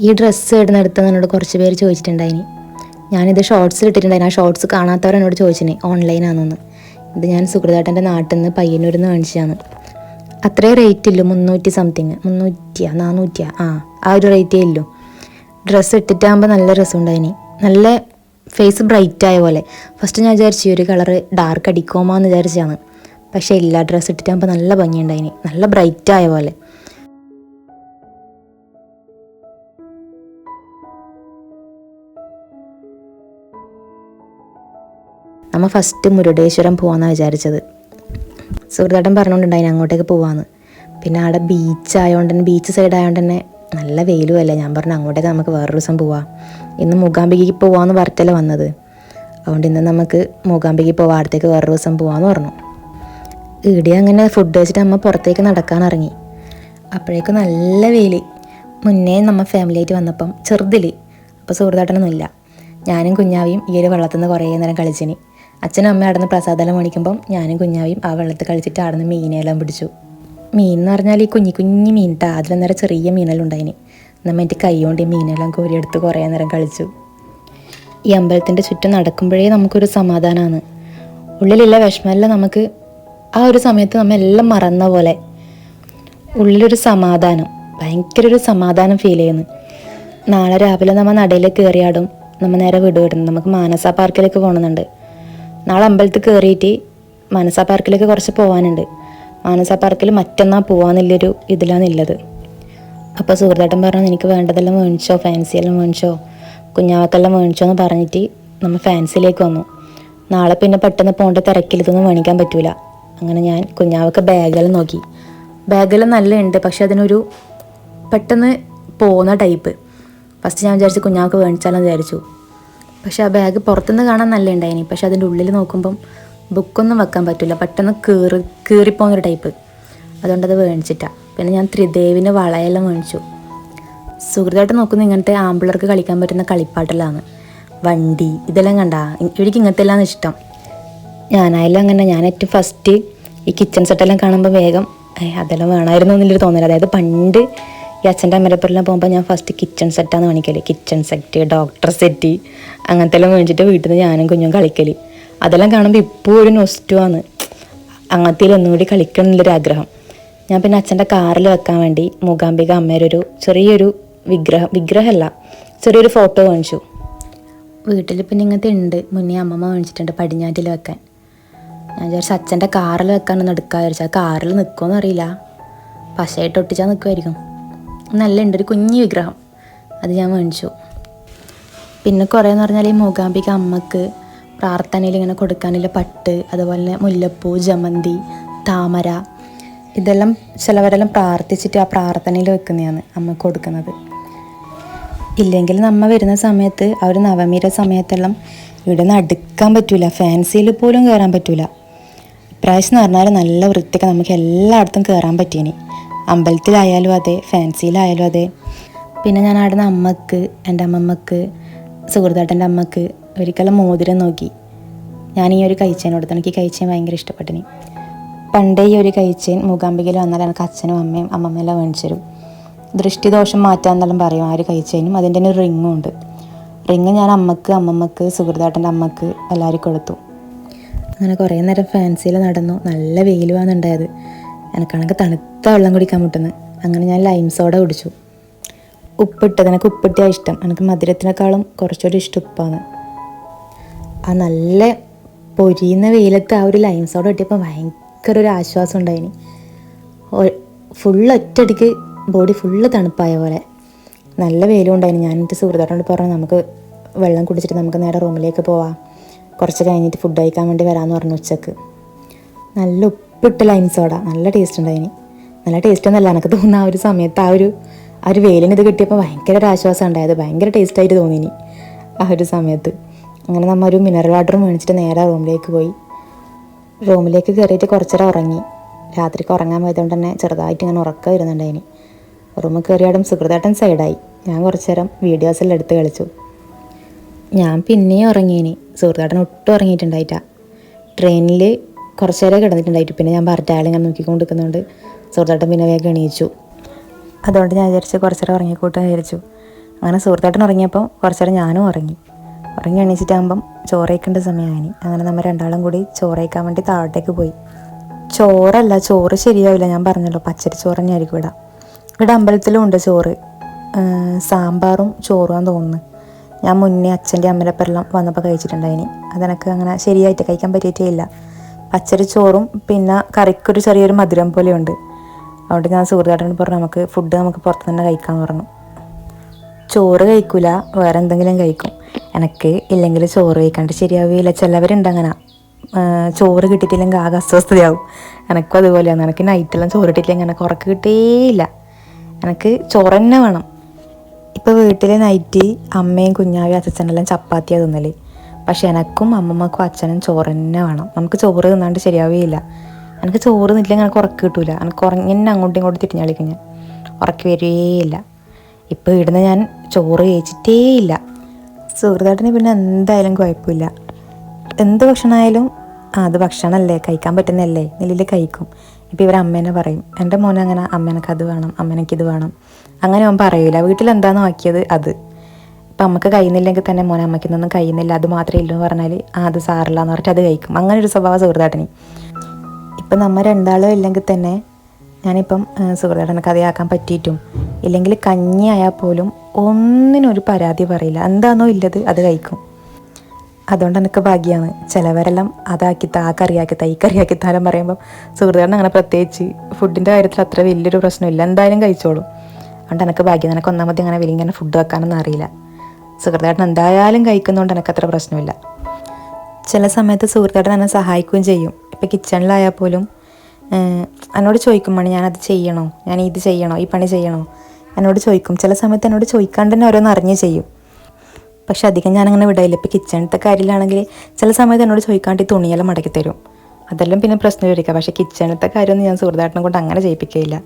ഈ ഡ്രസ്സ് ഇടുന്ന അടുത്ത് എന്നോട് കുറച്ച് പേര് ചോദിച്ചിട്ടുണ്ടായിനി. ഞാനിത് ഷോർട്സിൽ ഇട്ടിട്ടുണ്ടായിരുന്നു ആ ഷോർട്സ് കാണാത്തവർ എന്നോട് ചോദിച്ചിന് ഓൺലൈനാണെന്ന് ഇത് ഞാൻ സുഹൃതാട്ടന്റെ നാട്ടിൽ നിന്ന് പയ്യന്നൂരിൽ നിന്ന് മേടിച്ചതാണ് അത്രേ റേറ്റ് ഇല്ലു മുന്നൂറ്റി സംതിങ് മുന്നൂറ്റിയാ നാനൂറ്റിയാ ആ ആ ഒരു റേറ്റേ ഇല്ലു. ഡ്രസ്സ് ഇട്ടിട്ടാകുമ്പോൾ നല്ല രസമുണ്ടായിനി നല്ല ഫേസ് ബ്രൈറ്റ് ആയ പോലെ. ഫസ്റ്റ് ഞാൻ വിചാരിച്ചു ഒരു കളറ് ഡാർക്ക് അടിക്കോമാന്ന് വിചാരിച്ചാണ് പക്ഷേ എല്ലാ ഡ്രസ്സ് ഇട്ടിട്ടാകുമ്പോൾ നല്ല ഭംഗിയുണ്ടായിനി. നല്ല ബ്രൈറ്റ് ആയ പോലെ. നമ്മ ഫസ്റ്റ് മുരുടേശ്വരം പോവാന്നാണ് വിചാരിച്ചത്. സുഹൃത്തേട്ടൻ പറഞ്ഞുകൊണ്ടുണ്ടായിന് അങ്ങോട്ടേക്ക് പോവാന്ന്. പിന്നെ അവിടെ ബീച്ച് ആയതുകൊണ്ട് തന്നെ ബീച്ച് സൈഡ് ആയതുകൊണ്ട് തന്നെ നല്ല വെയിലും അല്ലേ? ഞാൻ പറഞ്ഞു അങ്ങോട്ടേക്ക് നമുക്ക് വേറൊരു ദിവസം പോവാം. ഇന്ന് മൂകാംബികയ്ക്ക് പോവാന്ന് പറഞ്ഞല്ലേ വന്നത്. അതുകൊണ്ട് ഇന്ന് നമുക്ക് മൂകാംബികയ്ക്ക് പോവാം അടുത്തേക്ക് വേറൊരു ദിവസം പോവാന്ന് പറഞ്ഞു. ഇവിടെ അങ്ങനെ ഫുഡ് കഴിച്ചിട്ട് അമ്മ പുറത്തേക്ക് നടക്കാൻ ഇറങ്ങി അപ്പോഴേക്കും നല്ല വെയിൽ മുന്നേ നമ്മ ഫാമിലി ആയിട്ട് വന്നപ്പം ചെറുതിൽ അപ്പോൾ സുഹൃത്തായിട്ടൊന്നും ഇല്ല ഞാനും കുഞ്ഞാവിയും ഈ ഒരു വെള്ളത്തിൽ നിന്ന് കുറേ നേരം കളിച്ചിനി. അച്ഛനും അമ്മയും അവിടെ നിന്ന് പ്രസാദം മേടിക്കുമ്പം ഞാനും കുഞ്ഞാവിയും ആ വെള്ളത്തിൽ കളിച്ചിട്ട് അവിടെ നിന്ന് മീനെല്ലാം പിടിച്ചു. മീൻ എന്ന് പറഞ്ഞാൽ ഈ കുഞ്ഞി കുഞ്ഞി മീൻ ട്ടാ അതിലന്നേരം ചെറിയ മീനെല്ലാം ഉണ്ടായിന്. നമ്മ എന്റെ കൈ കൊണ്ട് ഈ മീനെല്ലാം കോരിയെടുത്ത് കുറേ നേരം കളിച്ചു. ഈ അമ്പലത്തിന്റെ ചുറ്റും നടക്കുമ്പോഴേ നമുക്കൊരു സമാധാനമാണ് ഉള്ളിലുള്ള വിഷമമെല്ലാം നമുക്ക് ആ ഒരു സമയത്ത് നമ്മ എല്ലാം മറന്ന പോലെ. ഉള്ളിലൊരു സമാധാനം ഭയങ്കര ഒരു സമാധാനം ഫീൽ ചെയ്യുന്നു. നാളെ രാവിലെ നമ്മൾ നടയിൽ കയറിയാടും നമ്മൾ നേരെ വീട് വിടുന്നു. നമുക്ക് മാനസ പാർക്കിലേക്ക് പോകണമെന്നുണ്ട് നാളെ അമ്പലത്തിൽ കയറിയിട്ട് മാനസ പാർക്കിലേക്ക് കുറച്ച് പോകാനുണ്ട് മാനസ പാർക്കിൽ മറ്റന്നാൾ പോവാന്നുള്ളൊരു ഇതിലാണുള്ളത് അപ്പോൾ സുഹൃത്തേട്ടൻ പറഞ്ഞു എനിക്ക് വേണ്ടതെല്ലാം മേടിച്ചോ? ഫാൻസിയെല്ലാം മേടിച്ചോ? കുഞ്ഞാവക്കെല്ലാം മേടിച്ചോ എന്ന് പറഞ്ഞിട്ട് നമ്മൾ ഫാൻസിയിലേക്ക് വന്നു. നാളെ പിന്നെ പെട്ടെന്ന് പോകേണ്ട തിരക്കിൽ ഇതൊന്നും മേടിക്കാൻ പറ്റൂല. അങ്ങനെ ഞാൻ കുഞ്ഞാവൊക്കെ ബാഗെല്ലാം നോക്കി. ബാഗെല്ലാം നല്ല ഉണ്ട് പക്ഷെ അതിനൊരു പെട്ടെന്ന് പോകുന്ന ടൈപ്പ്. ഫസ്റ്റ് ഞാൻ വിചാരിച്ചു കുഞ്ഞാവൊക്കെ മേടിച്ചാലെന്ന് വിചാരിച്ചു. പക്ഷെ ആ ബാഗ് പുറത്തുനിന്ന് കാണാൻ നല്ല ഉണ്ടായിനി പക്ഷെ അതിന്റെ ഉള്ളിൽ നോക്കുമ്പം ബുക്കൊന്നും വെക്കാൻ പറ്റില്ല. പെട്ടെന്ന് കീറി കീറിപ്പോകുന്നൊരു ടൈപ്പ്. അതുകൊണ്ടത് മേടിച്ചിട്ടാണ് മേടിച്ചിട്ടാ പിന്നെ ഞാൻ ത്രിദേവിന്റെ വളയെല്ലാം മേടിച്ചു. സുഹൃത്തായിട്ട് നോക്കുന്ന ഇങ്ങനത്തെ ആമ്പിളർക്ക് കളിക്കാൻ പറ്റുന്ന കളിപ്പാട്ടെല്ലാമാണ് വണ്ടി ഇതെല്ലാം കണ്ടാ? എനിക്ക് ഇങ്ങനത്തെ എല്ലാം ഇഷ്ടം. ഞാനായാലും അങ്ങനെ ഞാൻ ഏറ്റവും ഫസ്റ്റ് ഈ കിച്ചൺ സെറ്റെല്ലാം കാണുമ്പോൾ വേഗം "ഏ, അതെല്ലാം വേണമായിരുന്നു എന്നുള്ളൊരു തോന്നൽ അതായത് പണ്ട് ഈ അച്ഛന്റെ അമ്മരപ്പുറം പോകുമ്പോൾ ഞാൻ ഫസ്റ്റ് കിച്ചൺ സെറ്റാണ് കാണിക്കൽ കിച്ചൺ സെറ്റ് ഡോക്ടർ സെറ്റ് അങ്ങനത്തെ എല്ലാം മേടിച്ചിട്ട് വീട്ടിൽ നിന്ന് ഞാനും കുഞ്ഞും കളിക്കൽ. അതെല്ലാം കാണുമ്പോൾ ഇപ്പോൾ ഒരു നൊസ്റ്റുവാണ് അങ്ങനത്തെ ഒന്നുകൂടി കളിക്കണം എന്നുള്ളൊരു ആഗ്രഹം. ഞാൻ പിന്നെ അച്ഛന്റെ കാറിൽ വെക്കാൻ വേണ്ടി മൂകാംബിക അമ്മയൊരു ചെറിയൊരു വിഗ്രഹം വിഗ്രഹമല്ല ചെറിയൊരു ഫോട്ടോ വാങ്ങിച്ചു വീട്ടിൽ പിന്നെ ഇങ്ങനത്തെ ഉണ്ട് മുന്നേ അമ്മമ്മ വാങ്ങിച്ചിട്ടുണ്ട് പടിഞ്ഞാറ്റിൽ വെക്കാൻ. ഞാൻ വിചാരിച്ചു അച്ഛന്റെ കാറിൽ വെക്കാനൊന്നും എടുക്കാൻ വിചാരിച്ചു. ആ കാറിൽ നിൽക്കുമെന്ന് അറിയില്ല. പശയായിട്ട് ഒട്ടിച്ചാൽ നിൽക്കുമായിരിക്കും നല്ല ഉണ്ട് ഒരു കുഞ്ഞു വിഗ്രഹം. അത് ഞാൻ മേടിച്ചു. പിന്നെ കുറേ എന്ന് പറഞ്ഞാൽ ഈ മൂകാംബിക അമ്മയ്ക്ക് പ്രാർത്ഥനയിൽ ഇങ്ങനെ കൊടുക്കാനുള്ള പട്ട് അതുപോലെ മുല്ലപ്പൂ ജമന്തി താമര ഇതെല്ലാം ചിലവരെല്ലാം പ്രാർത്ഥിച്ചിട്ട് ആ പ്രാർത്ഥനയിൽ വെക്കുന്നതാണ് അമ്മയ്ക്ക് കൊടുക്കുന്നത്. ഇല്ലെങ്കിൽ നമ്മ വരുന്ന സമയത്ത് ആ ഒരു നവമിയുടെ സമയത്തെല്ലാം ഇവിടെ നിന്ന് അടുക്കാൻ പറ്റൂല. ഫാൻസിയിൽ പോലും കയറാൻ പറ്റൂല. ഇപ്രാവശ്യം എന്ന് പറഞ്ഞാൽ നല്ല വൃത്തിക്ക് നമുക്ക് എല്ലായിടത്തും കയറാൻ പറ്റിയനി അമ്പലത്തിലായാലും അതെ ഫാൻസിയിലായാലും അതെ. പിന്നെ ഞാൻ അവിടെ നിന്ന് അമ്മയ്ക്ക് എന്റെ അമ്മമ്മക്ക് സുഹൃത്താട്ടന്റെ അമ്മയ്ക്ക് ഒരിക്കലും മോതിരം നോക്കി. ഞാൻ ഈ ഒരു കൊടുത്തു എനിക്ക് കഴിച്ചേൻ ഭയങ്കര ഇഷ്ടപ്പെട്ടിനി. പണ്ടേ ഈ ഒരു കഴിച്ചേൻ മൂകാംബികയിൽ വന്നാൽ എനിക്ക് അച്ഛനും അമ്മയും അമ്മമ്മയെല്ലാം മേടിച്ചു തരും ദൃഷ്ടിദോഷം മാറ്റാന്നെല്ലാം പറയും ആ ഒരു കഴിച്ചേനും. അതിന്റെ തന്നെ ഒരു റിങ്ങും ഉണ്ട്. റിങ് ഞാൻ അമ്മയ്ക്ക് അമ്മമ്മക്ക് സുഹൃത്താട്ടന്റെ അമ്മയ്ക്ക് എല്ലാവർക്കും കൊടുത്തു അങ്ങനെ കുറേ നേരം ഫാൻസിയിൽ നടന്നു. നല്ല വെയിൽ ഉണ്ടായത്. എനക്കാണെങ്കിൽ തണുത്ത വെള്ളം കുടിക്കാൻ മുട്ടുന്നു. അങ്ങനെ ഞാൻ ലൈം സോഡ കുടിച്ചു. ഉപ്പിട്ടത് എനിക്ക് ഉപ്പിട്ടിയാ ഇഷ്ടം. എനിക്ക് മധുരത്തിനേക്കാളും കുറച്ചുകൂടി ഇഷ്ടം ഉപ്പാണ്. ആ നല്ല പൊരിയുന്ന വെയിലത്ത് ആ ഒരു ലൈം സോഡ കിട്ടിയപ്പോൾ ഭയങ്കര ഒരു ആശ്വാസം ഉണ്ടായിനി. ഫുള്ള് ഒറ്റയടിക്ക് ബോഡി ഫുള്ള് തണുപ്പായ പോലെ. നല്ല വെയിലും ഉണ്ടായിന്. ഞാൻ എന്റെ സുഹൃത്തോട് പറഞ്ഞു നമുക്ക് വെള്ളം കുടിച്ചിട്ട് നമുക്ക് നേരെ റൂമിലേക്ക് പോവാം. കുറച്ച് കഴിഞ്ഞിട്ട് ഫുഡ് കഴിക്കാൻ വേണ്ടി വരാമെന്ന് പറഞ്ഞു ഉച്ചയ്ക്ക്. നല്ല ഉപ്പിട്ട് ലൈം സോഡ നല്ല ടേസ്റ്റ് ഉണ്ടായിനി. നല്ല ടേസ്റ്റ് ഒന്നല്ല എനിക്ക് തോന്നുന്ന ആ ഒരു സമയത്ത് ആ ഒരു ആ ഒരു വെയിലിന് ഇത് കിട്ടിയപ്പോൾ ഭയങ്കര ഒരു ആശ്വാസം ഉണ്ടായത് ഭയങ്കര ടേസ്റ്റായിട്ട് തോന്നിനി ആ ഒരു സമയത്ത്. അങ്ങനെ നമ്മൾ ഒരു മിനറൽ വാട്ടർ മേടിച്ചിട്ട് നേരെ റൂമിലേക്ക് പോയി. റൂമിലേക്ക് കയറിയിട്ട് കുറച്ചേരം ഉറങ്ങി. രാത്രിക്ക് ഉറങ്ങാൻ പോയതുകൊണ്ട് തന്നെ ചെറുതായിട്ട് ഇങ്ങനെ ഉറക്കം വരുന്നുണ്ടായിനി. റൂമിൽ കയറിയാടും സുഹൃത്താട്ടൻ സൈഡായി ഞാൻ കുറച്ചേരം വീഡിയോസെല്ലാം എടുത്ത് കളിച്ചു. ഞാൻ പിന്നെയും ഉറങ്ങിയിനി സുഹൃത്താട്ടൻ ഒട്ടും ഇറങ്ങിയിട്ടുണ്ടായിട്ടാണ് ട്രെയിനിൽ കുറച്ച് നേരം കിടന്നിട്ടുണ്ടായിട്ട്. പിന്നെ ഞാൻ പറഞ്ഞ ആളിങ്ങനെ നോക്കിക്കൊണ്ട് നിൽക്കുന്നതുകൊണ്ട് സുഹൃത്താട്ടൻ പിന്നെ വേഗം എണീച്ചു. അതുകൊണ്ട് ഞാൻ വിചാരിച്ചു കുറച്ച് നേരം ഉറങ്ങിക്കൂട്ട് വിചാരിച്ചു. അങ്ങനെ സുഹൃത്തായിട്ടും ഉറങ്ങിയപ്പോൾ കുറച്ച് നേരം ഞാനും ഉറങ്ങി. ഉറങ്ങി എണീച്ചിട്ടാകുമ്പം ചോറയ്ക്കേണ്ട സമയമായി. അങ്ങനെ നമ്മൾ രണ്ടാളും കൂടി ചോറയ്ക്കാൻ വേണ്ടി താഴോട്ടേക്ക് പോയി. ചോറല്ല ചോറ് ശരിയാവില്ല ഞാൻ പറഞ്ഞല്ലോ പച്ചരി ചോറ് തന്നെയായിരിക്കും ഇവിടെ. ഇവിടെ അമ്പലത്തിലും ഉണ്ട് ചോറ്. സാമ്പാറും ചോറും തോന്നുന്നു. ഞാൻ മുന്നേ അച്ഛന്റെ അമ്മലപ്പെല്ലാം വന്നപ്പോൾ കഴിച്ചിട്ടുണ്ടായിനി. അതെനിക്ക് അങ്ങനെ ശരിയായിട്ട് കഴിക്കാൻ പറ്റിയിട്ടേ ഇല്ല. പച്ചരി ചോറും പിന്നെ കറിക്കൊരു ചെറിയൊരു മധുരം പോലെയുണ്ട്. അതുകൊണ്ട് ഞാൻ സുഹൃത്തുക്കാരനോട് പറഞ്ഞു നമുക്ക് ഫുഡ് നമുക്ക് പുറത്ത് തന്നെ കഴിക്കാൻ പറഞ്ഞു. ചോറ് കഴിക്കില്ല വേറെ എന്തെങ്കിലും കഴിക്കും. എനിക്ക് ഇല്ലെങ്കിൽ ചോറ് കഴിക്കാണ്ട് ശരിയാവുകയില്ല ചിലവരുണ്ട് അങ്ങനെ. ചോറ് കിട്ടിയിട്ടില്ലെങ്കിൽ ആകെ അസ്വസ്ഥതയാവും. എനക്കും അതുപോലെയാണ്. എനിക്ക് നൈറ്റെല്ലാം ചോറ് കിട്ടിയിട്ടില്ലെങ്കിൽ എനിക്ക് ഉറക്കം കിട്ടേയില്ല. എനിക്ക് ചോറ് തന്നെ വേണം. ഇപ്പോൾ വീട്ടിൽ നൈറ്റ് അമ്മയും കുഞ്ഞാവും അച്ഛനെല്ലാം ചപ്പാത്തിയാണ് തിന്നൽ. പക്ഷേ എനക്കും അമ്മമ്മക്കും അച്ഛനും ചോറ് തന്നെ വേണം. നമുക്ക് ചോറ് തിന്നാണ്ട് ശരിയാവുകയില്ല എനിക്ക് ചോറ് തിന്നില്ലെങ്കിൽ എനിക്ക് ഉറക്കം കിട്ടൂല. എനിക്ക് ഉറങ്ങി അങ്ങോട്ടും ഇങ്ങോട്ടും തിരിഞ്ഞളിക്കും ഞാൻ. ഉറക്കി വരികയില്ല ഇപ്പോൾ ഇവിടുന്ന് ഞാൻ ചോറ് കഴിച്ചിട്ടേ ഇല്ല സുഹൃത്താട്ടിന് പിന്നെ എന്തായാലും കുഴപ്പമില്ല. എന്ത് ഭക്ഷണമായാലും അത് ഭക്ഷണമല്ലേ കഴിക്കാൻ പറ്റുന്നതല്ലേ. നിലയിൽ കഴിക്കും. ഇപ്പോൾ ഇവർ അമ്മേനെ പറയും എന്റെ മോനെ അങ്ങനെ അമ്മേനക്ക് അത് വേണം അമ്മേനക്ക് ഇത് വേണം. അങ്ങനെ അവൻ പറയൂല. വീട്ടിൽ എന്താണോ ആക്കിയത് അത്. ഇപ്പം അമ്മയ്ക്ക് കഴിയുന്നില്ലെങ്കിൽ തന്നെ മോനെ അമ്മയ്ക്ക് ഒന്നും കഴിയുന്നില്ല അത് മാത്രമേ ഇല്ലൂ എന്ന് പറഞ്ഞാൽ ആ അത് സാറില്ല എന്ന് പറഞ്ഞിട്ട് അത് കഴിക്കും. അങ്ങനെ ഒരു സ്വഭാവ സുഹൃത്താട്ടിന് ഇപ്പം നമ്മൾ രണ്ടാളും ഇല്ലെങ്കിൽ തന്നെ ഞാനിപ്പം സുഹൃത്തുക്കളെ കഥയാക്കാൻ പറ്റിയിട്ടും ഇല്ലെങ്കിൽ കഞ്ഞി ആയാൽ പോലും ഒന്നിനൊരു പരാതി പറയില്ല. എന്താണോ ഇല്ലത് അത് കഴിക്കും. അതുകൊണ്ട് എനിക്ക് ഭാഗ്യമാണ് ചിലവരെല്ലാം അതാക്കിത്ത ആ കറിയാക്കിത്ത ഈ കറിയാക്കിത്താലും പറയുമ്പോൾ സുഹൃത്തുക്കളെ അങ്ങനെ പ്രത്യേകിച്ച് ഫുഡിന്റെ കാര്യത്തിൽ അത്ര വലിയൊരു പ്രശ്നമില്ല. എന്തായാലും കഴിച്ചോളും. അതുകൊണ്ട് എനിക്ക് ഭാഗ്യം എനിക്ക് ഒന്നാമത് അങ്ങനെ വലിയ ഇങ്ങനെ ഫുഡ് വെക്കാനൊന്നും അറിയില്ല. സുഹൃത്തുക്കൾ എന്തായാലും കഴിക്കുന്നതുകൊണ്ട് എനിക്ക് അത്ര പ്രശ്നമില്ല. ചില സമയത്ത് സുഹൃത്തുക്കൾ എന്നെ സഹായിക്കുകയും ചെയ്യും. ഇപ്പം കിച്ചണിലായാൽ പോലും എന്നോട് ചോദിക്കും മണി ഞാനത് ചെയ്യണോ? ഞാൻ ഇത് ചെയ്യണോ? ഈ പണി ചെയ്യണോ? എന്നോട് ചോദിക്കും. ചില സമയത്ത് എന്നോട് ചോദിക്കാണ്ട് തന്നെ ഓരോന്ന് അറിഞ്ഞ് ചെയ്യും. പക്ഷെ അധികം ഞാനങ്ങനെ വിടയില്ല. ഇപ്പം കിച്ചണിലത്തെ കാര്യത്തിലാണെങ്കിൽ ചില സമയത്ത് എന്നോട് ചോദിക്കാണ്ട് തുണിയെല്ലാം മടക്കി തരും. അതെല്ലാം പിന്നെ പ്രശ്നം ചോദിക്കുക പക്ഷേ കിച്ചണിലത്തെ കാര്യമൊന്നും ഞാൻ സുഹൃത്താട്ടിനെ കൊണ്ട് അങ്ങനെ ചെയ്യിപ്പിക്കുകയില്ല.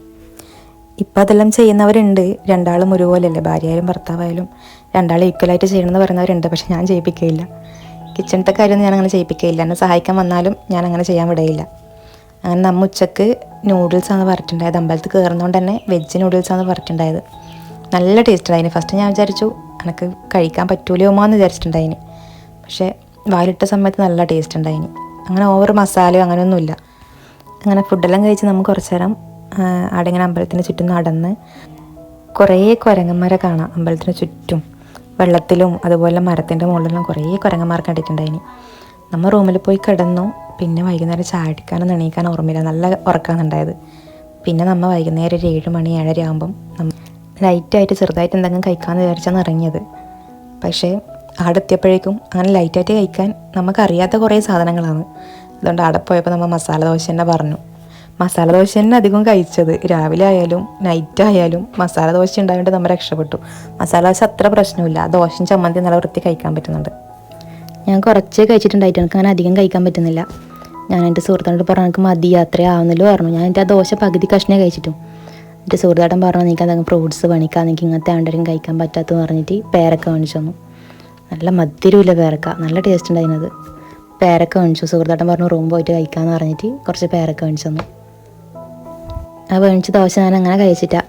ഇപ്പം അതെല്ലാം ചെയ്യുന്നവരുണ്ട്. രണ്ടാളും ഒരുപോലെയല്ലേ. ഭാര്യയായാലും ഭർത്താവായാലും രണ്ടാളും ഈക്വലായിട്ട് ചെയ്യണമെന്ന് പറയുന്നവരുണ്ട്. പക്ഷെ ഞാൻ ചെയ്യിപ്പിക്കുകയില്ല. കിച്ചണത്തെ കാര്യമൊന്നും ഞാൻ അങ്ങനെ ചെയ്യിപ്പിക്കുകയില്ല. എന്നെ സഹായിക്കാൻ വന്നാലും ഞാൻ അങ്ങനെ ചെയ്യാൻ വിടയില്ല. അങ്ങനെ നമ്മ ഉച്ചയ്ക്ക് നൂഡിൽസാണ് പറഞ്ഞിട്ടുണ്ടായത്. അമ്പലത്തിൽ കയറുന്നതുകൊണ്ട് തന്നെ വെജ് നൂഡിൽസാണ് പറഞ്ഞിട്ടുണ്ടായത്. നല്ല ടേസ്റ്റ് ആയിരുന്നു ഫസ്റ്റ് ഞാൻ വിചാരിച്ചു എനിക്ക് കഴിക്കാൻ പറ്റൂലയോമോ എന്ന് വിചാരിച്ചിട്ടുണ്ടായിന്. പക്ഷേ വായിലിട്ട സമയത്ത് നല്ല ടേസ്റ്റ് ഉണ്ടായിന്. അങ്ങനെ ഓവർ മസാലയോ അങ്ങനെയൊന്നുമില്ല. അങ്ങനെ ഫുഡെല്ലാം കഴിച്ച് നമുക്ക് കുറച്ച് നേരം അവിടെ ഇങ്ങനെ അമ്പലത്തിന് ചുറ്റും നടന്ന് കുറേ കുരങ്ങന്മാരെ കാണാം. അമ്പലത്തിന് ചുറ്റും വെള്ളത്തിലും അതുപോലെ മരത്തിന്റെ മുകളിലും കുറേ കുരങ്ങന്മാർ കണ്ടിട്ടുണ്ടായിന്. നമ്മൾ റൂമിൽ പോയി കിടന്നു പിന്നെ വൈകുന്നേരം ചാടിക്കാനും എണീക്കാനും ഓർമ്മയില്ല. നല്ല ഉറക്കാന്നുണ്ടായത് പിന്നെ നമ്മൾ വൈകുന്നേരം ഒരു ഏഴ് മണി ഏഴര ആകുമ്പം ലൈറ്റായിട്ട് ചെറുതായിട്ട് എന്തെങ്കിലും കഴിക്കാമെന്ന് വിചാരിച്ചാണ് ഇറങ്ങിയത്. പക്ഷേ അവിടെ എത്തിയപ്പോഴേക്കും അങ്ങനെ ലൈറ്റായിട്ട് കഴിക്കാൻ നമുക്കറിയാത്ത കുറേ സാധനങ്ങളാണ്. അതുകൊണ്ട് അവിടെ പോയപ്പോൾ നമ്മൾ മസാല ദോശ തന്നെ പറഞ്ഞു. മസാല ദോശ തന്നെ അധികം കഴിച്ചത്. രാവിലെ ആയാലും നൈറ്റ് ആയാലും മസാല ദോശ ഉണ്ടായതുകൊണ്ട് നമ്മൾ രക്ഷപ്പെട്ടു. മസാല ദോശ അത്ര പ്രശ്നമില്ല. ദോശയും ചമ്മന്തി നല്ല വൃത്തി കഴിക്കാൻ പറ്റുന്നുണ്ട്. ഞാൻ കുറച്ചേ കഴിച്ചിട്ടുണ്ടായിട്ട് എനിക്ക് അങ്ങനെ അധികം കഴിക്കാൻ പറ്റുന്നില്ല. ഞാൻ എന്റെ സുഹൃത്തിനോട് പറഞ്ഞു എനിക്ക് മതി യാത്രയാവുന്നല്ലോ പറഞ്ഞു. ഞാൻ എന്റെ ആ ദോശ പകുതി കഷ്ണേ കഴിച്ചിട്ടും എന്റെ സുഹൃത്താട്ടൻ പറഞ്ഞു എനിക്ക് എന്തെങ്കിലും ഫ്രൂട്ട്സ് പണിക്കാം എനിക്ക് ഇങ്ങനത്തെ ആണ്ടരും കഴിക്കാൻ പറ്റാത്തെന്ന് പറഞ്ഞിട്ട് പേരക്ക വാങ്ങിച്ചു തന്നു. നല്ല മധുരമില്ല പേരക്ക. നല്ല ടേസ്റ്റ് ഉണ്ടായിരുന്നത്. പേരക്ക വാങ്ങിച്ചു. സുഹൃത്താട്ടൻ പറഞ്ഞു റൂം പോയിട്ട് കഴിക്കാമെന്ന് പറഞ്ഞിട്ട് കുറച്ച് പേരക്ക വാങ്ങിച്ചു തന്നു. ആ വേണിച്ച ദോശ ഞാൻ അങ്ങനെ കഴിച്ചിട്ടാ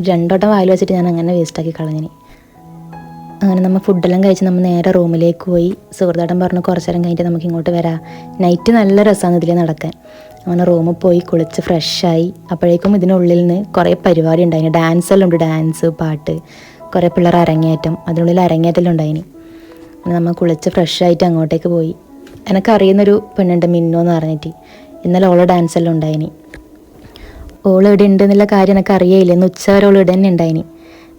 രണ്ടോട്ടം വായിൽ വെച്ചിട്ട് ഞാൻ അങ്ങനെ വേസ്റ്റാക്കി കളഞ്ഞിനി. അങ്ങനെ നമ്മൾ ഫുഡെല്ലാം കഴിച്ച് നമ്മൾ നേരെ റൂമിലേക്ക് പോയി. സുഹൃത്താട്ടൻ പറഞ്ഞു കുറച്ച് നേരം കഴിഞ്ഞിട്ട് നമുക്ക് ഇങ്ങോട്ട് വരാം. നൈറ്റ് നല്ല രസമാണ് ഇതിൽ നടക്കാൻ. അങ്ങനെ റൂമിൽ പോയി കുളിച്ച് ഫ്രഷായി. അപ്പോഴേക്കും ഇതിനുള്ളിൽ നിന്ന് കുറേ പരിപാടി ഉണ്ടായിന്. ഡാൻസ് എല്ലാം ഉണ്ട് ഡാൻസ് പാട്ട് കുറേ പിള്ളേർ അരങ്ങേറ്റം അതിനുള്ളിൽ അരങ്ങേറ്റം ഉണ്ടായിന്. നമ്മൾ കുളിച്ച് ഫ്രഷായിട്ട് അങ്ങോട്ടേക്ക് പോയി. എനിക്കറിയുന്നൊരു പെണ്ണുണ്ട് മിന്നു എന്ന് പറഞ്ഞിട്ട്. ഇന്നലെ ഓളെ ഡാൻസ് എല്ലാം ഉണ്ടായിനി. ഓൾ ഇവിടെ ഉണ്ട് എന്നുള്ള കാര്യം എനിക്ക് അറിയയില്ല ഇന്ന് ഉച്ചവരെ ഓൾ ഇവിടെ തന്നെ ഉണ്ടായിനി.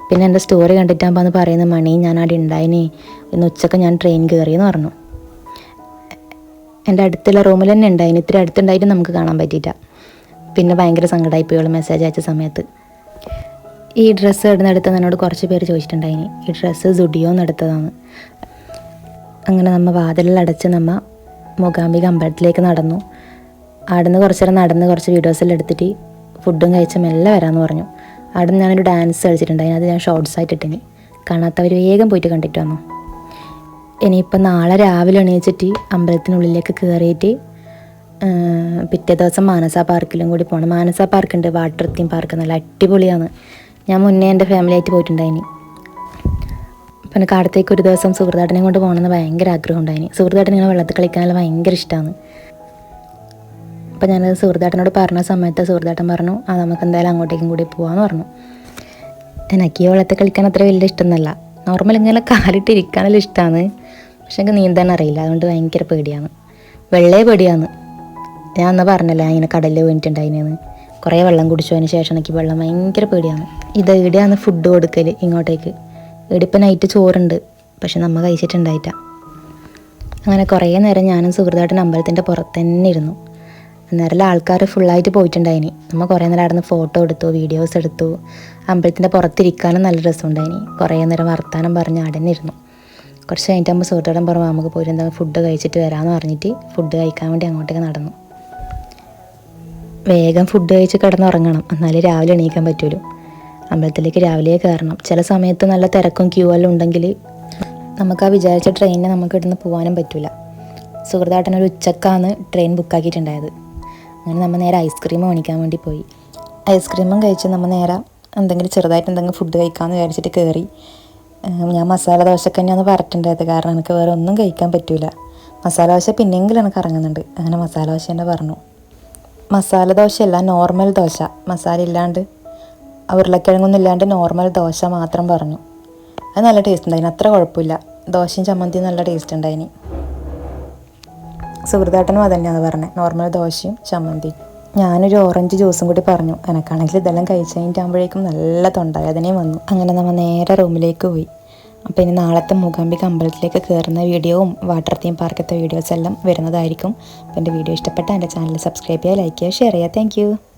പിന്നെ എന്റെ സ്റ്റോറി കണ്ടിട്ടാകുമ്പോൾ അന്ന് പറയുന്ന മണി ഞാൻ അവിടെ ഉണ്ടായിനി. ഇന്ന് ഉച്ചയ്ക്ക് ഞാൻ ട്രെയിൻ കയറിയെന്ന് പറഞ്ഞു. എന്റെ അടുത്തുള്ള റൂമിൽ തന്നെ ഉണ്ടായിരുന്നു ഇത്തിരി അടുത്തുണ്ടായിട്ട് നമുക്ക് കാണാൻ പറ്റിയിട്ട. പിന്നെ ഭയങ്കര സങ്കടമായി പോയി മെസ്സേജ് അയച്ച സമയത്ത്. ഈ ഡ്രസ്സ് ഇടുന്നെടുത്ത് എന്നോട് കുറച്ച് പേര് ചോദിച്ചിട്ടുണ്ടായിനി. ഈ ഡ്രസ്സ് സുഡിയോന്ന് എടുത്തതാണ്. അങ്ങനെ നമ്മൾ വാതിലിൽ അടച്ച് നമ്മ മൂകാംബിക അമ്പലത്തിലേക്ക് നടന്നു. അവിടുന്ന് കുറച്ച് നേരം നടന്ന് കുറച്ച് വീഡിയോസെല്ലാം എടുത്തിട്ട് ഫുഡും കഴിച്ച് മെല്ലെ വരാമെന്ന് പറഞ്ഞു. അവിടെ ഞാനൊരു ഡാൻസ് കളിച്ചിട്ടുണ്ടായിരുന്നു അത് ഞാൻ ഷോർട്സ് ആയിട്ട് ഇട്ടിനി. കാണാത്തവർ വേഗം പോയിട്ട് കണ്ടിട്ട് വന്നു. ഇനിയിപ്പോൾ നാളെ രാവിലെ എണീച്ചിട്ട് അമ്പലത്തിനുള്ളിലേക്ക് കയറിയിട്ട് പിറ്റേ ദിവസം മാനസ പാർക്കിലും കൂടി പോകണം മാനസ പാർക്കുണ്ട് വാട്ടർ തീം പാർക്ക് നല്ല അടിപൊളിയാണ്. ഞാൻ മുന്നേ എന്റെ ഫാമിലി ആയിട്ട് പോയിട്ടുണ്ടായിനി. അപ്പം എനിക്ക് അടുത്തേക്ക് ഒരു ദിവസം സുഹൃത്താട്ടനെ കൊണ്ട് പോകണമെന്ന് ഭയങ്കര ആഗ്രഹം ഉണ്ടായിനി. സുഹൃത്താട്ടൻ ഇങ്ങനെ വെള്ളത്തിൽ കളിക്കാനുള്ള ഭയങ്കര ഇഷ്ടമാണ് അപ്പം ഞാനത് സുഹൃത്താട്ടനോട് പറഞ്ഞ സമയത്ത് സുഹൃത്താട്ടൻ പറഞ്ഞു ആ നമുക്ക് എന്തായാലും അങ്ങോട്ടേക്കും കൂടി പോകാമെന്ന് പറഞ്ഞു. എനിക്ക് ഈ വെള്ളത്തിൽ കളിക്കാൻ അത്ര വലിയ ഇഷ്ടമൊന്നുമല്ല. നോർമൽ ഇങ്ങനെ കാലിട്ട് ഇരിക്കാനുള്ള ഇഷ്ടമാണ് പക്ഷെ എനിക്ക് നീന്താൻ അറിയില്ല. അതുകൊണ്ട് ഭയങ്കര പേടിയാണ്. വെള്ളേ പേടിയാണ്. ഞാൻ അന്ന് പറഞ്ഞല്ലോ ഇങ്ങനെ കടലിൽ വീണിട്ടുണ്ടായിനെന്ന്. കുറേ വെള്ളം കുടിച്ചു. അതിന് ശേഷം എനിക്ക് വെള്ളം ഭയങ്കര പേടിയാണ്. ഇത് ഇവിടെയാണ് ഫുഡ് കൊടുക്കൽ ഇങ്ങോട്ടേക്ക്. ഇടിപ്പം നൈറ്റ് ചോറുണ്ട്. പക്ഷെ നമ്മൾ കഴിച്ചിട്ടുണ്ടായിട്ട. അങ്ങനെ കുറേ നേരം ഞാനും സുഹൃത്തായിട്ടും അമ്പലത്തിന്റെ പുറത്ത് തന്നെ ഇരുന്നു. അന്നേരം ആൾക്കാർ ഫുള്ളായിട്ട് പോയിട്ടുണ്ടായിനി. നമ്മൾ കുറേ നേരം അവിടെ ഫോട്ടോ എടുത്തു വീഡിയോസ് എടുത്തു. അമ്പലത്തിന്റെ പുറത്തിരിക്കാനും നല്ല രസമുണ്ടായിനി. കുറേ നേരം വർത്തമാനം പറഞ്ഞ് അവിടെ ഇരുന്നു. കുറച്ച് കഴിഞ്ഞിട്ട് നമ്മൾ സുഹൃത്തോടം പറഞ്ഞു നമുക്ക് പോയിട്ട് എന്താ ഫുഡ് കഴിച്ചിട്ട് വരാമെന്ന് പറഞ്ഞിട്ട് ഫുഡ് കഴിക്കാൻ വേണ്ടി അങ്ങോട്ടേക്ക് നടന്നു. വേഗം ഫുഡ് കഴിച്ച് കിടന്നുറങ്ങണം. എന്നാലേ രാവിലെ എണീക്കാൻ പറ്റുള്ളൂ. അമ്പലത്തിലേക്ക് രാവിലെ കയറണം. ചില സമയത്ത് നല്ല തിരക്കും ക്യൂ എല്ലാം ഉണ്ടെങ്കിൽ നമുക്ക് ആ വിചാരിച്ച ട്രെയിനിന് നമുക്ക് ഇവിടുന്ന് പോകാനും പറ്റില്ല സുഹൃത്താട്ടൻ ഒരു ഉച്ചക്കാണ് ട്രെയിൻ ബുക്കാക്കിയിട്ടുണ്ടായത് അങ്ങനെ നമ്മൾ നേരെ ഐസ്ക്രീം മേടിക്കാൻ വേണ്ടി പോയി. ഐസ്ക്രീമും കഴിച്ച് നമ്മൾ നേരെ എന്തെങ്കിലും ചെറുതായിട്ട് എന്തെങ്കിലും ഫുഡ് കഴിക്കാമെന്ന് വിചാരിച്ചിട്ട് കയറി. ഞാൻ മസാല ദോശക്ക് തന്നെയാണ് പറഞ്ഞിട്ടുണ്ടായത് കാരണം എനിക്ക് വേറെ ഒന്നും കഴിക്കാൻ പറ്റില്ല മസാല ദോശ പിന്നെങ്കിലും എനിക്ക് ഇറങ്ങുന്നുണ്ട്. അങ്ങനെ മസാല ദോശ തന്നെ പറഞ്ഞു. മസാല ദോശയല്ല നോർമൽ ദോശ. മസാല ഇല്ലാണ്ട് ഉരുളക്കിഴങ്ങൊന്നും ഇല്ലാണ്ട് നോർമൽ ദോശ മാത്രം പറഞ്ഞു. അത് നല്ല ടേസ്റ്റ് ഉണ്ടായിന്. അത്ര കുഴപ്പമില്ല. ദോശയും ചമ്മന്തിയും നല്ല ടേസ്റ്റ് ഉണ്ടായിന്. സുഹൃത്താട്ടനും അത് തന്നെയാണ് പറഞ്ഞത് നോർമൽ ദോശയും ചമ്മന്തിയും. ഞാനൊരു ഓറഞ്ച് ജ്യൂസും കൂടി പറഞ്ഞു. എനക്കാണെങ്കിൽ ഇതെല്ലാം കഴിച്ച് കഴിഞ്ഞിട്ടാകുമ്പോഴേക്കും നല്ല തൊണ്ടവേദനയും വന്നു. അങ്ങനെ നമ്മൾ നേരെ റൂമിലേക്ക് പോയി. അപ്പോൾ ഇനി നാളത്തെ മൂകാംബിക അമ്പലത്തിലേക്ക് കയറുന്ന വീഡിയോവും വാട്ടർ തീം പാർക്കത്തെ വീഡിയോസ് എല്ലാം വരുന്നതായിരിക്കും. അപ്പോൾ എന്റെ വീഡിയോ ഇഷ്ടപ്പെട്ടാൽ എന്റെ ചാനൽ സബ്സ്ക്രൈബ് ചെയ്യുക ലൈക്ക് ചെയ്യുക ഷെയർ ചെയ്യുക. താങ്ക്